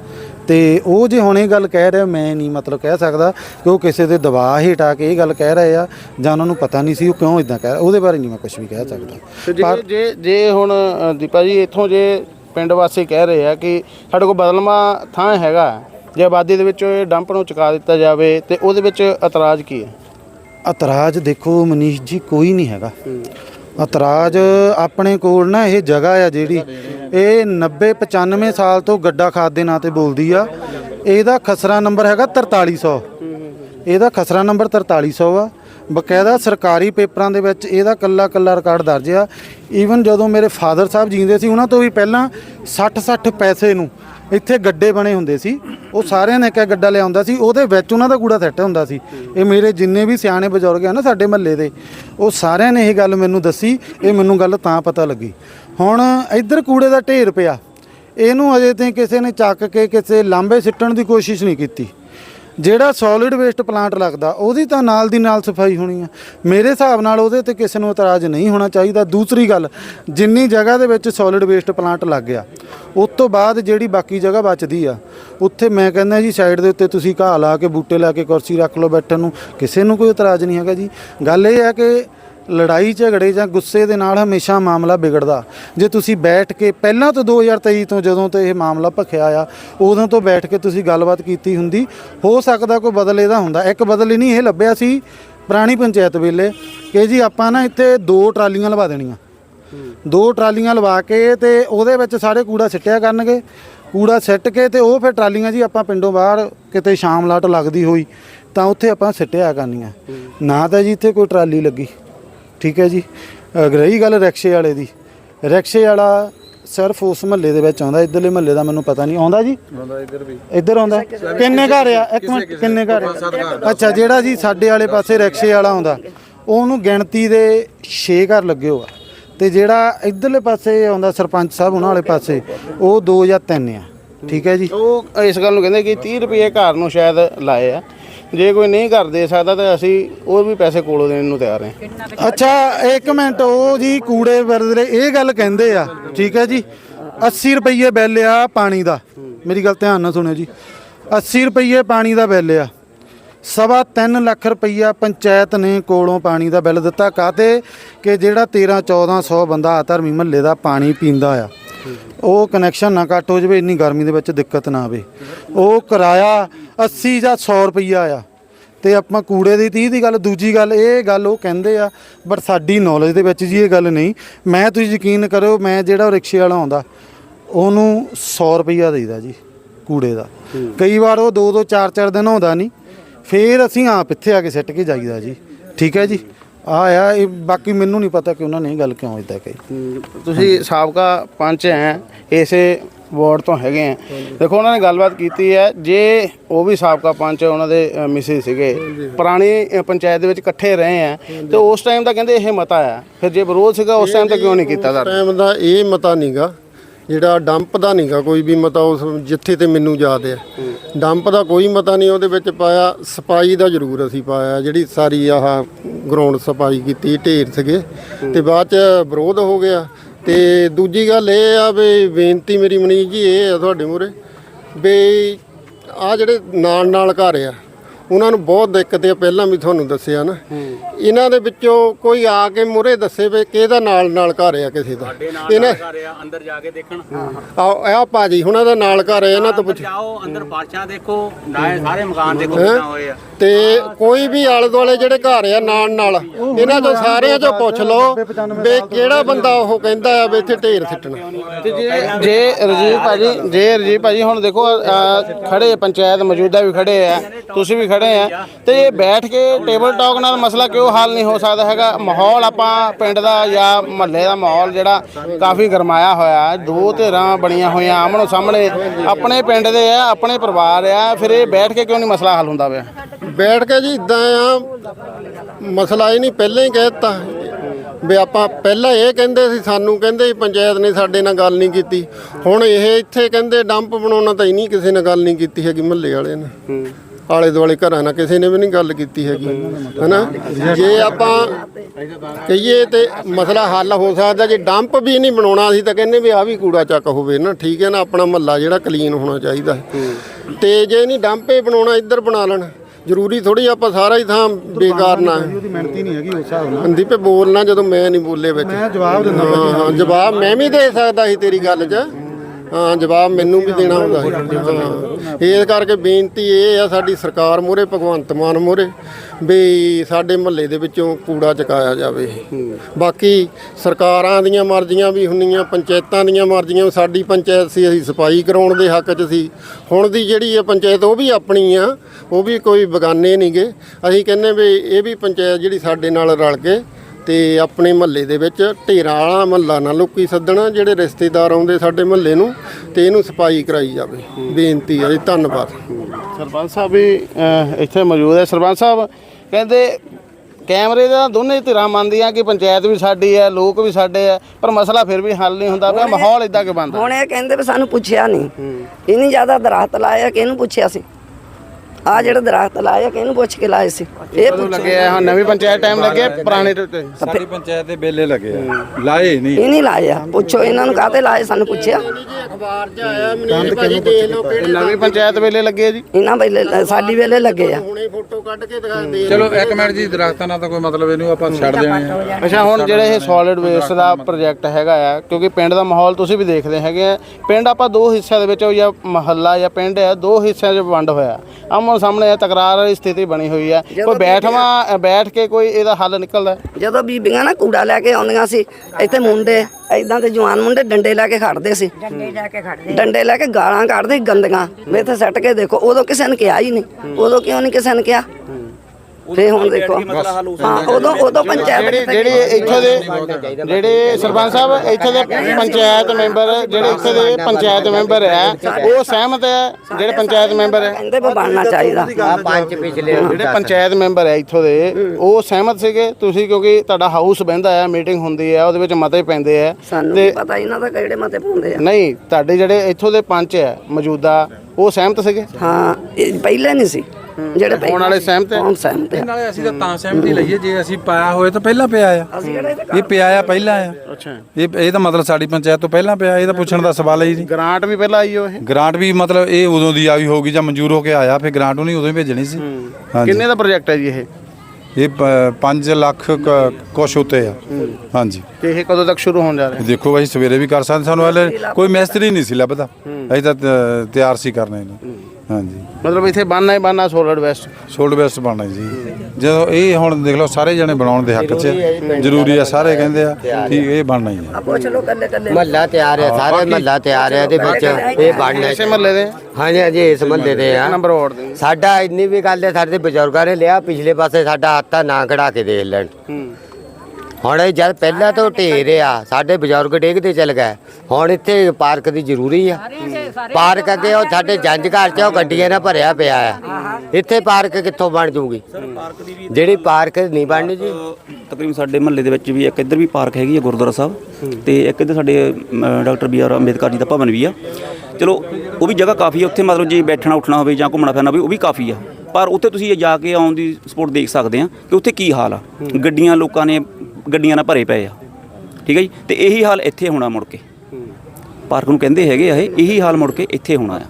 ਤੇ ਉਹ ਜੇ ਹੁਣ ਇਹ ਗੱਲ ਕਹਿ ਰਿਹਾ ਮੈਂ ਨਹੀਂ ਮਤਲਬ ਕਹਿ ਸਕਦਾ ਕਿ ਉਹ ਕਿਸੇ ਦੇ ਦਬਾਅ ਹੇਠ ਆ ਕੇ ਇਹ ਗੱਲ ਕਹਿ ਰਹੇ ਆ ਜਾਂ ਉਹਨਾਂ ਨੂੰ ਪਤਾ ਨਹੀਂ ਸੀ ਉਹ ਕਿਉਂ ਇਦਾਂ ਕਹਿ ਰਿਹਾ ਉਹਦੇ ਬਾਰੇ ਨਹੀਂ ਮੈਂ ਕੁਝ ਵੀ ਕਹਿ ਸਕਦਾ। ਜੇ ਜੇ ਜੇ ਹੁਣ ਦੀਪਾ ਜੀ ਇੱਥੋਂ ਜੇ ਪਿੰਡ ਵਾਸੀ ਕਹਿ ਰਹੇ ਆ ਕਿ ਸਾਡੇ ਕੋਲ ਬਦਲਮਾ ਥਾਂ ਹੈਗਾ ਜੇ ਆਬਾਦੀ ਦੇ ਵਿੱਚ ਇਹ ਡੰਪ ਨੂੰ ਚੁਕਾ ਦਿੱਤਾ ਜਾਵੇ ਤੇ ਉਹਦੇ ਵਿੱਚ ਇਤਰਾਜ਼ ਕੀ ਹੈ? ਇਤਰਾਜ਼ ਦੇਖੋ ਮਨੀਸ਼ ਜੀ ਕੋਈ ਨਹੀਂ ਹੈਗਾ। ਇਤਰਾਜ਼ ਆਪਣੇ ਕੋਲ ਨਾ ਇਹ ਜਗ੍ਹਾ ਆ ਜਿਹੜੀ ਇਹ 90 95 ਸਾਲ ਤੋਂ ਗੱਡਾ ਖਾਦ ਦੇ ਨਾਂ ਤੇ ਬੋਲਦੀ ਆ। ਇਹਦਾ ਖਸਰਾ ਨੰਬਰ ਹੈਗਾ 4300 ਇਹਦਾ ਖਸਰਾ ਨੰਬਰ 4300 ਆ। ਬਕਾਇਦਾ ਸਰਕਾਰੀ ਪੇਪਰਾਂ ਦੇ ਵਿੱਚ ਇਹਦਾ ਕੱਲਾ ਕੱਲਾ ਰਿਕਾਰਡ ਦਰਜ ਆ। ਈਵਨ ਜਦੋਂ ਮੇਰੇ ਫਾਦਰ ਸਾਹਿਬ ਜੀਂਦੇ ਸੀ ਉਹਨਾਂ ਤੋਂ ਵੀ ਪਹਿਲਾਂ 60 60 ਪੈਸੇ ਨੂੰ ਇੱਥੇ ਗੱਡੇ ਬਣੇ ਹੁੰਦੇ ਸੀ। ਉਹ ਸਾਰਿਆਂ ਨੇ ਇੱਕ ਇੱਕ ਗੱਡਾ ਲਿਆਉਂਦਾ ਸੀ। ਉਹਦੇ ਵਿੱਚ ਉਹਨਾਂ ਦਾ ਕੂੜਾ ਸੈੱਟ ਹੁੰਦਾ ਸੀ। ਇਹ ਮੇਰੇ ਜਿੰਨੇ ਵੀ ਸਿਆਣੇ ਬਜ਼ੁਰਗ ਆ ਨਾ ਸਾਡੇ ਮਹੱਲੇ ਦੇ, ਉਹ ਸਾਰਿਆਂ ਨੇ ਇਹ ਗੱਲ ਮੈਨੂੰ ਦੱਸੀ। ਇਹ ਮੈਨੂੰ ਗੱਲ ਤਾਂ ਪਤਾ ਲੱਗੀ। ਹੁਣ ਇੱਧਰ ਕੂੜੇ ਦਾ ਢੇਰ ਪਿਆ। ਇਹਨੂੰ ਅਜੇ ਤਾਈਂ ਕਿਸੇ ਨੇ ਚੱਕ ਕੇ ਕਿਸੇ ਲਾਂਬੇ ਸਿੱਟਣ ਦੀ ਕੋਸ਼ਿਸ਼ ਨਹੀਂ ਕੀਤੀ। ਜਿਹੜਾ ਸੋਲਿਡ ਵੇਸਟ ਪਲਾਂਟ ਲੱਗਦਾ, ਉਹਦੀ ਤਾਂ ਨਾਲ ਦੀ ਨਾਲ ਸਫ਼ਾਈ ਹੋਣੀ ਆ। ਮੇਰੇ ਹਿਸਾਬ ਨਾਲ ਉਹਦੇ ਤੇ ਕਿਸੇ ਨੂੰ ਇਤਰਾਜ਼ ਨਹੀਂ ਹੋਣਾ ਚਾਹੀਦਾ। ਦੂਸਰੀ ਗੱਲ, ਜਿੰਨੀ ਜਗ੍ਹਾ ਦੇ ਵਿੱਚ ਸੋਲਿਡ ਵੇਸਟ ਪਲਾਂਟ ਲੱਗ ਗਿਆ, ਉਸ ਤੋਂ ਬਾਅਦ ਜਿਹੜੀ ਬਾਕੀ ਜਗ੍ਹਾ ਬਚਦੀ ਆ, ਉੱਥੇ ਮੈਂ ਕਹਿੰਦਾ ਜੀ ਸਾਈਡ ਦੇ ਉੱਤੇ ਤੁਸੀਂ ਘਾਹ ਲਾ ਕੇ, ਬੂਟੇ ਲਾ ਕੇ, ਕੁਰਸੀ ਰੱਖ ਲਓ ਬੈਠਣ ਨੂੰ, ਕਿਸੇ ਨੂੰ ਕੋਈ ਇਤਰਾਜ਼ ਨਹੀਂ ਹੈਗਾ ਜੀ। ਗੱਲ ਇਹ ਹੈ ਕਿ ਲੜਾਈ ਝਗੜੇ ਜਾਂ ਗੁੱਸੇ ਦੇ ਨਾਲ ਹਮੇਸ਼ਾ ਮਾਮਲਾ ਵਿਗੜਦਾ। ਜੇ ਤੁਸੀਂ ਬੈਠ ਕੇ ਪਹਿਲਾਂ ਤੋਂ 2023 ਤੋਂ ਜਦੋਂ ਤੋਂ ਇਹ ਮਾਮਲਾ ਭਖਿਆ ਆ, ਉਦੋਂ ਤੋਂ ਬੈਠ ਕੇ ਤੁਸੀਂ ਗੱਲਬਾਤ ਕੀਤੀ ਹੁੰਦੀ। ਹੋ ਸਕਦਾ ਕੋਈ ਬਦਲ ਇਹਦਾ ਹੁੰਦਾ। ਇੱਕ ਬਦਲ ਹੀ ਨਹੀਂ, ਇਹ ਲੱਭਿਆ ਸੀ ਪੁਰਾਣੀ ਪੰਚਾਇਤ ਵੇਲੇ ਕਿ ਜੀ ਆਪਾਂ ਨਾ ਇੱਥੇ ਦੋ ਟਰਾਲੀਆਂ ਲਵਾ ਦੇਣੀਆਂ। ਦੋ ਟਰਾਲੀਆਂ ਲਵਾ ਕੇ ਤੇ ਉਹਦੇ ਵਿੱਚ ਸਾਰੇ ਕੂੜਾ ਸਿੱਟਿਆ ਕਰਨਗੇ। ਕੂੜਾ ਸਿੱਟ ਕੇ ਤੇ ਉਹ ਫਿਰ ਟਰਾਲੀਆਂ ਜੀ ਆਪਾਂ ਪਿੰਡੋਂ ਬਾਹਰ ਕਿਤੇ ਸ਼ਾਮ ਲਾਟ ਲੱਗਦੀ ਹੋਈ ਤਾਂ ਉੱਥੇ ਆਪਾਂ ਸਿੱਟਿਆ ਕਰਨੀਆਂ। ਨਾ ਤਾਂ ਜੀ ਇੱਥੇ ਕੋਈ ਟਰਾਲੀ ਲੱਗੀ। ਠੀਕ ਹੈ ਜੀ। ਰਹੀ ਗੱਲ ਰਿਕਸ਼ੇ ਵਾਲੇ ਦੀ। ਰਿਕਸ਼ੇ ਵਾਲਾ ਸਿਰਫ ਉਸ ਮਹੱਲੇ ਦੇ ਵਿੱਚ ਆਉਂਦਾ ਇਧਰਲੇ ਮਹੱਲੇ ਦਾ ਮੈਨੂੰ ਪਤਾ ਨਹੀਂ। ਆਉਂਦਾ ਜੀ? ਆਉਂਦਾ ਇੱਧਰ ਵੀ। ਇੱਧਰ ਆਉਂਦਾ? ਕਿੰਨੇ ਘਰ ਆ? ਇੱਕ ਮਿੰਟ ਕਿੰਨੇ ਘਰ ਆ? ਅੱਛਾ ਜਿਹੜਾ ਜੀ ਸਾਡੇ ਵਾਲੇ ਪਾਸੇ ਰਿਕਸ਼ੇ ਵਾਲਾ ਆਉਂਦਾ ਉਹਨੂੰ ਗਿਣਤੀ ਦੇ 6 ਘਰ ਲੱਗੇ ਹੋਆ ਤੇ ਜਿਹੜਾ ਇਧਰਲੇ ਪਾਸੇ ਆਉਂਦਾ ਸਰਪੰਚ ਸਾਹਿਬ ਉਹਨਾਂ ਵਾਲੇ ਪਾਸੇ ਉਹ 2 ਜਾਂ 3 ਆ। ਠੀਕ ਹੈ ਜੀ? ਉਹ ਇਸ ਗੱਲ ਨੂੰ ਕਹਿੰਦੇ ਕਿ 30 ਰੁਪਏ ਘਰ ਨੂੰ ਸ਼ਾਇਦ ਲਾਏ ਆ। ਜੇ ਕੋਈ ਨਹੀਂ ਘਰ ਦੇ ਸਕਦਾ ਤਾਂ ਅਸੀਂ ਉਹ ਵੀ ਪੈਸੇ ਕੋਲੋਂ ਦੇਣ ਨੂੰ ਤਿਆਰ ਹਾਂ। ਅੱਛਾ, ਇੱਕ ਮਿੰਟ, ਉਹ ਜੀ ਕੂੜੇ ਵਰਦਲੇ, ਇਹ ਗੱਲ ਕਹਿੰਦੇ ਆ, ਠੀਕ ਹੈ ਜੀ। 80 ਰੁਪਏ ਬਿੱਲ ਆ ਪਾਣੀ ਦਾ। ਮੇਰੀ ਗੱਲ ਧਿਆਨ ਨਾਲ ਸੁਣਿਓ ਜੀ। 80 ਰੁਪਏ ਪਾਣੀ ਦਾ ਬਿੱਲ ਆ। ਸਵਾ 3 ਲੱਖ ਰੁਪਈਆ ਪੰਚਾਇਤ ਨੇ ਕੋਲੋਂ ਪਾਣੀ ਦਾ ਬਿੱਲ ਦਿੱਤਾ। ਕਾਤੇ ਕਿ ਜਿਹੜਾ 13 1400 ਬੰਦਾ ਧਰਮੀ ਮਹੱਲੇ ਦਾ ਪਾਣੀ ਪੀਂਦਾ ਆ। ਉਹ ਕਨੈਕਸ਼ਨ ਨਾ ਕੱਟ ਹੋ ਜਾਵੇ, ਇੰਨੀ ਗਰਮੀ ਦੇ ਵਿੱਚ ਦਿੱਕਤ ਨਾ ਆਵੇ। ਉਹ ਕਿਰਾਇਆ 80 ਜਾਂ 100 ਰੁਪਈਆ ਆ। ਤੇ ਆਪਾਂ ਕੂੜੇ ਦੀ 30 ਦੀ ਗੱਲ, ਦੂਜੀ ਗੱਲ, ਇਹ ਗੱਲ ਉਹ ਕਹਿੰਦੇ ਆ ਬਟ ਸਾਡੀ ਨੌਲੇਜ ਦੇ ਵਿੱਚ ਜੀ ਇਹ ਗੱਲ ਨਹੀਂ। ਮੈਂ ਤੁਸੀਂ ਯਕੀਨ ਕਰੋ ਮੈਂ ਜਿਹੜਾ ਰਿਕਸ਼ੇ ਵਾਲਾ ਆਉਂਦਾ, ਉਹਨੂੰ 100 ਰੁਪਈਆ ਦੇਈਦਾ ਜੀ, ਕੂੜੇ ਦਾ। ਕਈ ਵਾਰ ਉਹ 2 2 4 4 ਦਿਨ ਆਉਂਦਾ ਨਹੀਂ, ਫੇਰ ਅਸੀਂ ਆਪ ਇੱਥੇ ਆ ਕੇ ਸਿੱਟ ਕੇ ਜਾਈਦਾ ਜੀ। ਠੀਕ ਹੈ ਜੀ? ਆ ਆ ਇਹ ਬਾਕੀ ਮੈਨੂੰ ਨਹੀਂ ਪਤਾ ਕਿ ਉਹਨਾਂ ਨੇ ਇਹ ਗੱਲ ਕਿਉਂ ਇਦਾਂ ਕਹੀ। ਤੁਸੀਂ ਸਾਬਕਾ ਪੰਚ ਹੈ ਇਸੇ ਵਾਰਡ ਤੋਂ ਹੈਗੇ ਆ ਦੇਖੋ ਉਹਨਾਂ ਨੇ ਗੱਲਬਾਤ ਕੀਤੀ ਹੈ ਜੇ ਉਹ ਵੀ ਸਾਬਕਾ ਪੰਚ ਉਹਨਾਂ ਦੇ ਮਿਸੇ ਸੀਗੇ ਪੁਰਾਣੀ ਪੰਚਾਇਤ ਦੇ ਵਿੱਚ ਇਕੱਠੇ ਰਹੇ ਆ ਤੇ ਉਸ ਟਾਈਮ ਦਾ ਕਹਿੰਦੇ ਇਹ ਮਤਾ ਆ ਫਿਰ ਜੇ ਵਿਰੋਧ ਸੀਗਾ ਉਸ ਟਾਈਮ ਤਾਂ ਕਿਉਂ ਨਹੀਂ ਕੀਤਾ ਸਰ ਟਾਈਮ ਦਾ ਇਹ ਮਤਾ ਨਹੀਂਗਾ ਜਿਹੜਾ ਡੰਪ ਦਾ ਨਹੀਂਗਾ ਕੋਈ ਵੀ ਮਤਾ ਉਸ ਜਿੱਥੇ ਤੇ ਮੈਨੂੰ ਯਾਦ ਹੈ ਡੰਪ ਦਾ ਕੋਈ ਮਤਾ ਨਹੀਂ, ਉਹਦੇ ਵਿੱਚ ਪਾਇਆ ਸਫ਼ਾਈ ਦਾ ਜ਼ਰੂਰ ਅਸੀਂ ਪਾਇਆ, ਜਿਹੜੀ ਸਾਰੀ ਆਹ ਗਰਾਊਂਡ ਸਫ਼ਾਈ ਕੀਤੀ, ਢੇਰ ਸੀਗੇ। ਤੇ ਬਾਅਦ ਚ ਵਿਰੋਧ ਹੋ ਗਿਆ। ਤੇ ਦੂਜੀ ਗੱਲ ਇਹ ਆ ਵੀ ਬੇਨਤੀ ਮੇਰੀ ਮਨੀਸ਼ ਜੀ, ਇਹ ਆ ਤੁਹਾਡੇ ਮੂਰੇ ਵੀ ਆ ਜਿਹੜੇ ਨਾਲ ਨਾਲ ਘਰ ਆ ਉਹਨਾਂ ਨੂੰ ਬਹੁਤ ਦਿੱਕਤ ਹੈ ਪਹਿਲਾਂ ਵੀ ਤੁਹਾਨੂੰ ਦੱਸਿਆ ਨਾ। ਇਹਨਾਂ ਦੇ ਵਿੱਚੋਂ ਕੋਈ ਆ ਕੇ ਮੂਰੇ ਦੱਸੇ ਵੀ ਕਿਹਦਾ ਨਾਲ ਨਾਲ ਘਰ ਆ ਕਿਸੇ ਦਾ। ਇਹਨਾਂ ਅੰਦਰ ਜਾ ਕੇ ਦੇਖਣ। ਆ ਆ ਭਾਜੀ ਹੁਣਾਂ ਦਾ ਨਾਲ ਘਰ ਆ ਇਹਨਾਂ ਤੋਂ ਪੁੱਛ ਜਾਓ ਅੰਦਰ ਫਰਸ਼ਾਂ ਦੇਖੋ ਨਾ ਸਾਰੇ ਮਕਾਨ ਦੇਖੋ ਕਿੰਨਾ ਹੋਏ ਆ। ਤੇ ਕੋਈ ਵੀ ਆਲੇ ਦੁਆਲੇ ਜਿਹੜੇ ਘਰ ਆ ਨਾਲ ਨਾਲ ਇਹਨਾਂ ਚੋਂ ਸਾਰਿਆਂ ਚੋਂ ਪੁੱਛ ਲਓ ਵੀ ਕਿਹੜਾ ਬੰਦਾ ਉਹ ਕਹਿੰਦਾ ਆ ਵੀ ਇੱਥੇ ਢੇਰ ਸਿੱਟਣਾ। ਤੇ ਜੇ ਜੇ ਰਜੀਵ ਭਾਜੀ ਜੇ ਰਜੀਵ ਭਾਜੀ ਹੁਣ ਦੇਖੋ ਖੜੇ ਪੰਚਾਇਤ ਮੌਜੂਦਾ ਵੀ ਖੜੇ ਆ ਤੁਸੀਂ ਵੀ ਖੜੇ ਆ ਤੇ ਇਹ ਬੈਠ ਕੇ ਟੇਬਲ ਟਾਕ ਨਾਲ ਮਸਲਾ ਕਿਉਂ ਹੱਲ ਨਹੀਂ ਹੋ ਸਕਦਾ ਹੈਗਾ? ਮਾਹੌਲ ਆਪਾਂ ਪਿੰਡ ਦਾ ਜਾਂ ਮਹੱਲੇ ਦਾ ਮਾਹੌਲ ਜਿਹੜਾ ਕਾਫੀ ਗਰਮਾਇਆ ਹੋਇਆ ਹੈ। ਦੋ ਧਿਰਾਂ ਬਣੀਆਂ ਹੋਈਆਂ ਆਮਣੋ ਸਾਹਮਣੇ ਆਪਣੇ ਪਿੰਡ ਦੇ ਆ ਆਪਣੇ ਪਰਿਵਾਰ ਆ ਫਿਰ ਇਹ ਬੈਠ ਕੇ ਕਿਉਂ ਨਹੀਂ ਮਸਲਾ ਹੱਲ ਹੁੰਦਾ ਪਿਆ? ਬੈਠ ਕੇ ਜੀ ਇਦਾਂ ਆ ਮਸਲਾ ਇਹ ਨਹੀਂ ਪਹਿਲਾਂ ਹੀ ਕਹਿ ਦਿੱਤਾ ਵੀ ਆਪਾਂ ਪਹਿਲਾਂ ਇਹ ਕਹਿੰਦੇ ਸੀ ਸਾਨੂੰ ਕਹਿੰਦੇ ਸੀ ਪੰਚਾਇਤ ਨੇ ਸਾਡੇ ਨਾਲ ਗੱਲ ਨਹੀਂ ਕੀਤੀ। ਹੁਣ ਇਹ ਇੱਥੇ ਕਹਿੰਦੇ ਡੰਪ ਬਣਾਉਣਾ ਤਾਂ ਹੀ ਨਹੀਂ ਕਿਸੇ ਨੇ ਗੱਲ ਨਹੀਂ ਕੀਤੀ ਹੈਗੀ ਮਹੱਲੇ ਵਾਲਿਆਂ ਨੇ। ਆਲੇ ਦੁਆਲੇ ਘਰਾਂ ਨਾਲ ਕਿਸੇ ਨੇ ਵੀ ਨਹੀਂ ਗੱਲ ਕੀਤੀ ਹੈਗੀ ਹਨਾ? ਜੇ ਆਪਾਂ ਕਹੀਏ ਤੇ ਮਸਲਾ ਹੱਲ ਹੋ ਸਕਦਾ ਜੇ ਡੰਪ ਵੀ ਨਹੀਂ ਬਣਾਉਣਾ ਸੀ ਤਾਂ ਕਹਿੰਦੇ ਵੀ ਆ ਵੀ ਕੂੜਾ ਚੱਕ ਹੋਵੇ ਨਾ? ਠੀਕ ਹੈ ਨਾ? ਆਪਣਾ ਮਹੱਲਾ ਜਿਹੜਾ ਕਲੀਨ ਹੋਣਾ ਚਾਹੀਦਾ। ਤੇ ਜੇ ਨਹੀਂ ਡੰਪ ਬਣਾਉਣਾ ਇੱਧਰ ਬਣਾ ਲੈਣ। ਜ਼ਰੂਰੀ ਥੋੜੀ ਆਪਾਂ ਸਾਰਾ ਹੀ ਥਾਂ ਬੇਕਾਰ ਨਾ ਉਹਦੀ ਮਿਹਨਤੀ ਨਹੀਂ ਹੈਗੀ ਉਸ ਹਿਸਾਬ ਨਾਲ। ਹੰਦੀ ਪੇ ਬੋਲਣਾ ਜਦੋਂ ਮੈਂ ਨਹੀਂ ਬੋਲੇ ਵਿੱਚ। ਮੈਂ ਜਵਾਬ ਦਿੰਦਾ ਹਾਂ ਜਵਾਬ ਮੈਂ ਵੀ ਦੇ ਸਕਦਾ ਸੀ ਤੇਰੀ ਗੱਲ 'ਚ। ਹਾਂ, ਜਵਾਬ ਮੈਨੂੰ ਵੀ ਦੇਣਾ ਹੁੰਦਾ ਸੀ। ਹਾਂ। ਇਸ ਕਰਕੇ ਬੇਨਤੀ ਇਹ ਆ, ਸਾਡੀ ਸਰਕਾਰ ਮੂਹਰੇ, ਭਗਵੰਤ ਮਾਨ ਮੂਹਰੇ, ਵੀ ਸਾਡੇ ਮਹੱਲੇ ਦੇ ਵਿੱਚੋਂ ਕੂੜਾ ਚੁਕਾਇਆ ਜਾਵੇ। ਬਾਕੀ ਸਰਕਾਰਾਂ ਦੀਆਂ ਮਰਜ਼ੀਆਂ ਵੀ ਹੁੰਦੀਆਂ, ਪੰਚਾਇਤਾਂ ਦੀਆਂ ਮਰਜ਼ੀਆਂ ਸਾਡੀ ਪੰਚਾਇਤ ਸੀ, ਅਸੀਂ ਸਫ਼ਾਈ ਕਰਾਉਣ ਦੇ ਹੱਕ 'ਚ ਸੀ। ਹੁਣ ਦੀ ਜਿਹੜੀ ਹੈ ਪੰਚਾਇਤ, ਉਹ ਵੀ ਆਪਣੀ ਆ, ਉਹ ਵੀ ਕੋਈ ਬਗਾਨੇ ਨਹੀਂਗੇ ਅਸੀਂ ਕਹਿੰਦੇ ਵੀ ਇਹ ਵੀ ਪੰਚਾਇਤ ਜਿਹੜੀ ਸਾਡੇ ਨਾਲ ਰਲ ਕੇ ਤੇ ਆਪਣੇ ਮਹੱਲੇ ਦੇ ਵਿੱਚ ਢੇਰਾਂ ਵਾਲਾ ਮਹੱਲਾ ਨਾ ਲੋਕੀ ਸੱਦਣਾ ਜਿਹੜੇ ਰਿਸ਼ਤੇਦਾਰ ਆਉਂਦੇ ਸਾਡੇ ਮਹੱਲੇ ਨੂੰ ਤੇ ਇਹਨੂੰ ਸਫ਼ਾਈ ਕਰਾਈ ਜਾਵੇ। ਬੇਨਤੀ ਹੈ ਜੀ ਧੰਨਵਾਦ। ਸਰਪੰਚ ਸਾਹਿਬ ਵੀ ਅਹ, ਇੱਥੇ ਮੌਜੂਦ ਹੈ। ਸਰਪੰਚ ਸਾਹਿਬ ਕਹਿੰਦੇ ਕੈਮਰੇ ਦਾ ਦੋਨੇ ਧਿਰਾਂ ਮੰਨਦੀਆਂ ਕਿ ਪੰਚਾਇਤ ਵੀ ਸਾਡੀ ਹੈ ਲੋਕ ਵੀ ਸਾਡੇ ਆ ਪਰ ਮਸਲਾ ਫਿਰ ਵੀ ਹੱਲ ਨਹੀਂ ਹੁੰਦਾ ਪਿਆ ਮਾਹੌਲ ਇਦਾਂ ਕਿ ਬਣਦਾ। ਹੁਣ ਇਹ ਕਹਿੰਦੇ ਵੀ ਸਾਨੂੰ ਪੁੱਛਿਆ ਨਹੀਂ। ਇੰਨੀ ਜ਼ਿਆਦਾ ਦਰਖਤ ਲਾਇਆ ਕਿ ਇਹਨੂੰ ਪੁੱਛਿਆ ਸੀ। ਆ ਜਿਹੜਾ ਦਰਖਤ ਲਾਇਆ ਕਿ ਇਹਨੂੰ ਪੁੱਛ ਕੇ ਲਾਏ ਸੀ। ਇਹ ਕਦੋਂ ਲੱਗੇ ਆ? ਹੁਣ ਨਵੀਂ ਪੰਚਾਇਤ ਟਾਈਮ ਲੱਗੇ ਪੁਰਾਣੇ ਤੇ ਤੇ ਸਾਡੀ ਪੰਚਾਇਤ ਦੇ ਬੇਲੇ ਲੱਗੇ ਆ। ਲਾਏ ਨਹੀਂ। ਇਹ ਨਹੀਂ ਲਾਇਆ। ਪੁੱਛੋ ਇਹਨਾਂ ਨੂੰ ਕਾਹਤੇ ਲਾਏ ਸਾਨੂੰ ਪੁੱਛਿਆ। ਅਖਬਾਰ 'ਚ ਆਇਆ ਮਨੀਰ ਭਾਜੀ ਦੇਖ ਲਓ ਕਿਹੜੇ ਨਵੀਂ ਪੰਚਾਇਤ ਵੇਲੇ ਲੱਗੇ ਆ ਜੀ। ਇਹਨਾਂ ਵੇਲੇ ਸਾਡੀ ਵੇਲੇ ਲੱਗੇ ਆ। ਹੁਣੇ ਫੋਟੋ ਕੱਢ ਕੇ ਦਿਖਾ ਦੇ। ਚਲੋ ਇੱਕ ਮਿੰਟ ਜੀ ਦਰਖਤਾਂ ਨਾਲ ਤਾਂ ਕੋਈ ਮਤਲਬ ਇਹਨੂੰ ਆਪਾਂ ਛੱਡ ਦੇਣੇ ਆ। ਅੱਛਾ ਹੁਣ ਜਿਹੜੇ ਇਹ ਸੋਲਿਡ ਵੇਸਟ ਦਾ ਪ੍ਰੋਜੈਕਟ ਹੈਗਾ ਆ ਕਿਉਂਕਿ ਪਿੰਡ ਦਾ ਮਾਹੌਲ ਤੁਸੀਂ ਵੀ ਦੇਖਦੇ ਹੈਗੇ ਆ। ਪਿੰਡ ਆਪਾਂ ਦੋ ਹਿੱਸਿਆਂ ਦੇ ਵਿੱਚ ਜਾਂ ਮਹੱਲਾ ਜਾਂ ਪਿੰਡ ਹੈ ਦੋ ਹਿੱਸਿਆਂ 'ਚ ਵੰਡ ਹੋਇਆ। ਆਮੋ ਸਾਹਮਣੇ ਇਹ ਤਕਰਾਰ ਵਾਲੀ ਸਥਿਤੀ ਬਣੀ ਹੋਈ ਹੈ। ਕੋਈ ਬੈਠਵਾ ਬੈਠ ਕੇ ਕੋਈ ਇਹਦਾ ਹੱਲ ਨਿਕਲਦਾ ਹੈ? ਜਦੋਂ ਬੀਬੀਆਂ ਨਾ ਕੂੜਾ ਲੈ ਕੇ ਆਉਂਦੀਆਂ ਸੀ ਇੱਥੇ ਮੁੰਡੇ ਐਦਾਂ ਦੇ ਜਵਾਨ ਮੁੰਡੇ ਡੰਡੇ ਲੈ ਕੇ ਖੜਦੇ ਸੀ। ਡੰਡੇ ਲੈ ਕੇ ਖੜਦੇ। ਡੰਡੇ ਲੈ ਕੇ ਗਾਲਾਂ ਕੱਢਦੇ ਸੀ ਗੰਦੀਆਂ। ਵੀ ਇੱਥੇ ਸੱਟ ਕੇ ਦੇਖੋ ਉਦੋਂ ਕਿਸੇ ਨੇ ਕਿਹਾ ਹੀ ਨਹੀਂ। ਉਦੋਂ ਕਿਉਂ ਨਹੀਂ ਕਿਸੇ ਨੇ ਕਿਹਾ? ਫੇ ਹੁਣ ਦੇਖੋ। ਹਾਂ ਉਦੋਂ ਉਦੋਂ ਪੰਚਾਇਤ ਜਿਹੜੀ ਜਿਹੜੀ ਇੱਥੋਂ ਦੇ ਜਿਹੜੇ ਸਰਪੰਚ ਸਾਹਿਬ ਇੱਥੇ ਦੇ ਪੰਚਾਇਤ ਮੈਂਬਰ ਜਿਹੜੇ ਇੱਥੇ ਦੇ ਪੰਚਾਇਤ ਮੈਂਬਰ ਹੈ ਉਹ ਸਹਿਮਤ ਹੈ ਜਿਹੜੇ ਪੰਚਾਇਤ ਮੈਂਬਰ ਹੈ। ਕਹਿੰਦੇ ਵੀ ਬਣਨਾ ਚਾਹੀਦਾ। ਜਿਹੜੇ ਪੰਚਾਇਤ ਮੈਂਬਰ ਹੈ ਇੱਥੋਂ ਦੇ ਉਹ ਸਹਿਮਤ ਸੀਗੇ। ਤੁਸੀਂ ਕਿਉਂਕਿ ਤੁਹਾਡਾ ਹਾਊਸ ਬਹਿੰਦਾ ਹੈ ਮੀਟਿੰਗ ਹੁੰਦੀ ਹੈ ਉਹਦੇ ਵਿੱਚ ਮਤੇ ਪੈਂਦੇ ਆ ਸਾਨੂੰ ਤੇ ਨਹੀਂ ਪਤਾ ਇਹਨਾਂ ਦਾ ਕਿਹੜੇ ਮਤੇ ਪਾਉਂਦੇ ਆ। ਨਹੀਂ ਤੁਹਾਡੇ ਜਿਹੜੇ ਇੱਥੋਂ ਦੇ ਪੰਚ ਹੈ ਮੌਜੂਦਾ ਉਹ ਸਹਿਮਤ ਸੀਗੇ? ਹਾਂ ਇਹ ਪਹਿਲੇ ਨਹੀਂ ਸੀ। ਜਿਹੜੇ ਹੁਣ ਵਾਲੇ ਸਹਿਮਤ ਹੈ ਹੁਣ ਸਹਿਮਤ ਹੈ ਨਾਲੇ ਅਸੀਂ ਤਾਂ ਤਾਂ ਸਹਿਮਤੀ ਲਈਏ ਜੇ ਅਸੀਂ ਪਾਇਆ ਹੋਏ ਤਾਂ ਪਹਿਲਾਂ ਪਿਆ ਆ। ਅਸੀਂ ਕਿਹੜਾ ਇਹਦੇ ਇਹ ਪਿਆ ਆ ਪਹਿਲਾਂ ਆ। ਅੱਛਾ। ਇਹ ਇਹ ਤਾਂ ਮਤਲਬ ਸਾਡੀ ਪੰਚਾਇਤ ਤੋਂ ਪਹਿਲਾਂ ਪਿਆ ਇਹ ਤਾਂ ਪੁੱਛਣ ਦਾ ਸਵਾਲ ਹੀ ਨਹੀਂ। ਗ੍ਰਾਂਟ ਵੀ ਪਹਿਲਾਂ ਆਈ ਉਹ ਇਹ? ਗ੍ਰਾਂਟ ਵੀ ਮਤਲਬ ਇਹ ਉਦੋਂ ਦੀ ਆਈ ਹੋਊਗੀ ਜਾਂ ਮਨਜ਼ੂਰ ਹੋ ਕੇ ਆਇਆ ਫਿਰ ਗ੍ਰਾਂਟ ਉਹਨੇ ਉਦੋਂ ਹੀ ਭੇਜਣੀ ਸੀ। ਹਾਂਜੀ। ਕਿੰਨੇ ਦਾ ਪ੍ਰੋਜੈਕਟ ਹੈ ਜੀ ਇਹ? ਇਹ 5 ਲੱਖ ਕ- ਕੁਛ ਉੱਤੇ ਆ। ਹਾਂਜੀ। ਤੇ ਇਹ ਕਦੋਂ ਤੱਕ ਸ਼ੁਰੂ ਹੋਣ ਜਾ ਰਿਹਾ? ਦੇਖੋ ਅਸੀਂ ਸਵੇਰੇ ਵੀ ਕਰ ਸਕਦੇ ਸਾਨੂੰ ਹਲੇ। ਕੋਈ ਮਿਸਤਰੀ ਨਹੀਂ ਸੀ ਲੱਭਦਾ। ਅਸੀਂ ਤਾਂ ਤ- ਤਿਆਰ ਸੀ ਕਰਨੇ ਨੂੰ। ਹਾਂਜੀ। ਮਤਲਬ ਇੱਥੇ ਬਣਨਾ ਹੀ ਬਣਨਾ ਸੋਲਰ ਵੈਸਟ ਸੋਲਡ ਬੈਸਟ ਬਣਨਾ ਜੀ। ਜਦੋਂ ਇਹ ਹੁਣ ਦੇਖ ਲਓ ਸਾਰੇ ਜਣੇ ਬਣਾਉਣ ਦੇ ਹੱਕ 'ਚ। ਜ਼ਰੂਰੀ ਆ ਸਾਰੇ ਕਹਿੰਦੇ ਆ ਕਿ ਇਹ ਬਣਨਾ ਹੀ ਆ। ਪੁੱਛ ਲੋ ਕੱਲੇ ਕੱਲੇ ਮਹੱਲਾ ਤਿਆਰ ਹੈ ਸਾਰੇ ਮਹੱਲਾ ਤਿਆਰ ਹੈ ਇਹਦੇ ਵਿੱਚ ਇਹ ਬਣਨਾ ਇਸੇ ਮਹੱਲੇ ਦੇ। ਹਾਂਜੀ ਹਾਂਜੀ ਇਸ ਮਹੱਲੇ ਦੇ ਆ। ਨੰਬਰ ਵਾਰਡ ਦੇ। ਸਾਡਾ ਇੰਨੀ ਵੀ ਗੱਲ ਹੈ ਸਾਡੇ ਬਜ਼ੁਰਗਾਂ ਨੇ ਲਿਆ ਪਿਛਲੇ ਪਾਸੇ ਸਾਡਾ ਹੱਥਾ ਨਾ ਖੜਾ ਕੇ ਦੇਖ ਲੈਣ। ਹੁਣ ਇਹ ਜਦ ਪਹਿਲਾਂ ਤੋਂ ਢੇਰ ਆ ਸਾਡੇ ਬਜ਼ੁਰਗ ਡੇਗਦੇ ਚੱਲ ਗਏ। ਹੁਣ ਇੱਥੇ ਪਾਰਕ ਦੀ ਜ਼ਰੂਰੀ ਆ। ਪਾਰਕ ਅੱਗੇ ਉਹ ਸਾਡੇ ਜੰਜ ਘਰ ਚ ਉਹ ਗੱਡੀਆਂ ਨਾਲ ਭਰਿਆ ਪਿਆ ਆ। ਇੱਥੇ ਪਾਰਕ ਕਿੱਥੋਂ ਬਣ ਜੂਗੀ? ਜਿਹੜੀ ਪਾਰਕ ਨਹੀਂ ਬਣਨੀ ਜੀ। ਤਕਰੀਬਨ ਸਾਡੇ ਮਹੱਲੇ ਦੇ ਵਿੱਚ ਵੀ ਇੱਕ ਇੱਧਰ ਵੀ ਪਾਰਕ ਹੈਗੀ ਹੈ ਗੁਰਦੁਆਰਾ ਸਾਹਿਬ। ਤੇ ਇੱਕ ਇੱਧਰ ਸਾਡੇ doctor B R Ambedkar ji ਦਾ ਭਵਨ ਵੀ ਆ। ਚਲੋ ਉਹ ਵੀ ਜਗ੍ਹਾ ਕਾਫੀ ਹੈ ਉੱਥੇ ਮਤਲਬ ਜੇ ਬੈਠਣਾ ਉੱਠਣਾ ਹੋਵੇ ਜਾਂ ਘੁੰਮਣਾ ਫਿਰਨਾ ਹੋਵੇ ਉਹ ਵੀ ਕਾਫੀ ਆ। ਪਰ ਉੱਥੇ ਤੁਸੀਂ ਜਾ ਕੇ ਆਉਣ ਦੀ ਸਪੋਰਟ ਦੇਖ ਸਕਦੇ ਆ ਕਿ ਉੱਥੇ ਕੀ ਹਾਲ ਆ। ਗੱਡੀਆਂ ਲੋਕਾਂ ਨੇ ਗੱਡੀਆਂ ਨਾਲ ਭਰੇ ਪਏ ਆ। ਠੀਕ ਹੈ ਜੀ? ਤੇ ਇਹੀ ਹਾਲ ਇੱਥੇ ਹੋਣਾ ਮੁੜ ਕੇ। ਪਾਰਕ ਨੂੰ ਕਹਿੰਦੇ ਹੈਗੇ ਆ ਇਹ ਇਹੀ ਹਾਲ ਮੁੜ ਕੇ ਇੱਥੇ ਹੋਣਾ ਆ।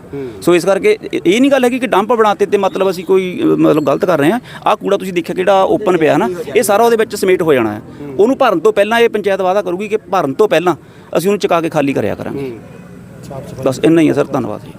ਸੋ ਇਸ ਕਰਕੇ ਇਹ ਨਹੀਂ ਗੱਲ ਹੈਗੀ ਕਿ ਡੰਪ ਬਣਾਤੇ ਤੇ ਮਤਲਬ ਅਸੀਂ ਕੋਈ ਮਤਲਬ ਗਲਤ ਕਰ ਰਹੇ ਆ। ਆ ਕੂੜਾ ਤੁਸੀਂ ਦੇਖਿਆ ਕਿਹੜਾ ਓਪਨ ਪਿਆ ਨਾ ਇਹ ਸਾਰਾ ਉਹਦੇ ਵਿੱਚ ਸਮੇਟ ਹੋ ਜਾਣਾ ਹੈ ਉਹਨੂੰ ਭਰਨ ਤੋਂ ਪਹਿਲਾਂ ਇਹ ਪੰਚਾਇਤ ਵਾਅਦਾ ਕਰੂਗੀ ਕਿ ਭਰਨ ਤੋਂ ਪਹਿਲਾਂ ਅਸੀਂ ਉਹਨੂੰ ਚੁਕਾ ਕੇ ਖਾਲੀ ਕਰਿਆ ਕਰਾਂਗੇ। ਬਸ ਇੰਨਾ ਹੀ ਹੈ ਸਰ ਧੰਨਵਾਦ ਜੀ।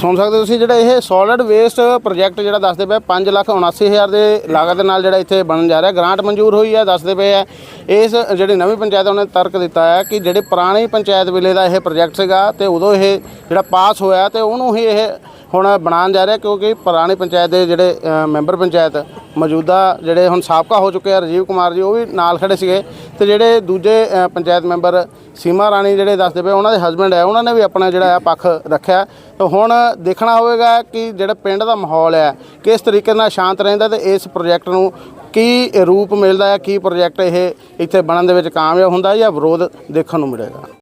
ਸੁਣ ਸਕਦੇ ਹੋ ਤੁਸੀਂ ਜਿਹੜਾ ਇਹ ਸੋਲਿਡ ਵੇਸਟ ਪ੍ਰੋਜੈਕਟ ਜਿਹੜਾ ਦੱਸਦੇ ਪਏ 579000 ਦੇ ਲਾਗਤ ਨਾਲ ਜਿਹੜਾ ਇੱਥੇ ਬਣਨ ਜਾ ਰਿਹਾ। ਗ੍ਰਾਂਟ ਮਨਜ਼ੂਰ ਹੋਈ ਹੈ, ਦੱਸਦੇ ਪਏ ਆ। ਇਸ ਜਿਹੜੀ ਨਵੀਂ ਪੰਚਾਇਤ ਉਹਨੇ ਤਰਕ ਦਿੱਤਾ ਹੈ ਕਿ ਜਿਹੜੇ ਪੁਰਾਣੀ ਪੰਚਾਇਤ ਵੇਲੇ ਦਾ ਇਹ ਪ੍ਰੋਜੈਕਟ ਸੀਗਾ ਤੇ ਉਦੋਂ ਇਹ ਜਿਹੜਾ ਪਾਸ ਹੋਇਆ ਤੇ ਉਹਨੂੰ ਹੀ ਇਹ ਹੁਣ ਬਣਾਉਣ ਜਾ ਰਿਹਾ ਕਿਉਂਕਿ ਪੁਰਾਣੀ ਪੰਚਾਇਤ ਦੇ ਜਿਹੜੇ ਮੈਂਬਰ ਪੰਚਾਇਤ ਮੌਜੂਦਾ ਜਿਹੜੇ ਹੁਣ ਸਾਬਕਾ ਹੋ ਚੁੱਕੇ ਆ ਰਾਜੀਵ ਕੁਮਾਰ ਜੀ, ਉਹ ਵੀ ਨਾਲ ਖੜੇ ਸੀਗੇ ਤੇ ਜਿਹੜੇ ਦੂਜੇ ਪੰਚਾਇਤ ਮੈਂਬਰ ਸੀਮਾ ਰਾਣੀ ਜਿਹੜੇ ਦੱਸਦੇ ਪਏ ਉਹਨਾਂ ਦੇ ਹਸਬੰਡ ਹੈ ਉਹਨਾਂ ਨੇ ਵੀ ਆਪਣਾ ਜਿਹੜਾ ਆ ਪੱਖ ਰੱਖਿਆ। ਤਾਂ ਹੁਣ ਦੇਖਣਾ ਹੋਵੇਗਾ ਕਿ ਜਿਹੜਾ ਪਿੰਡ ਦਾ ਮਾਹੌਲ ਹੈ ਕਿਸ ਤਰੀਕੇ ਨਾਲ ਸ਼ਾਂਤ ਰਹਿੰਦਾ ਤੇ ਇਸ ਪ੍ਰੋਜੈਕਟ ਨੂੰ ਕੀ ਰੂਪ ਮਿਲਦਾ ਹੈ ਕੀ ਪ੍ਰੋਜੈਕਟ ਇਹ ਇੱਥੇ ਬਣਨ ਦੇ ਵਿੱਚ ਕਾਮਯਾਬ ਹੁੰਦਾ ਜਾਂ ਵਿਰੋਧ ਦੇਖਣ ਨੂੰ ਮਿਲੇਗਾ।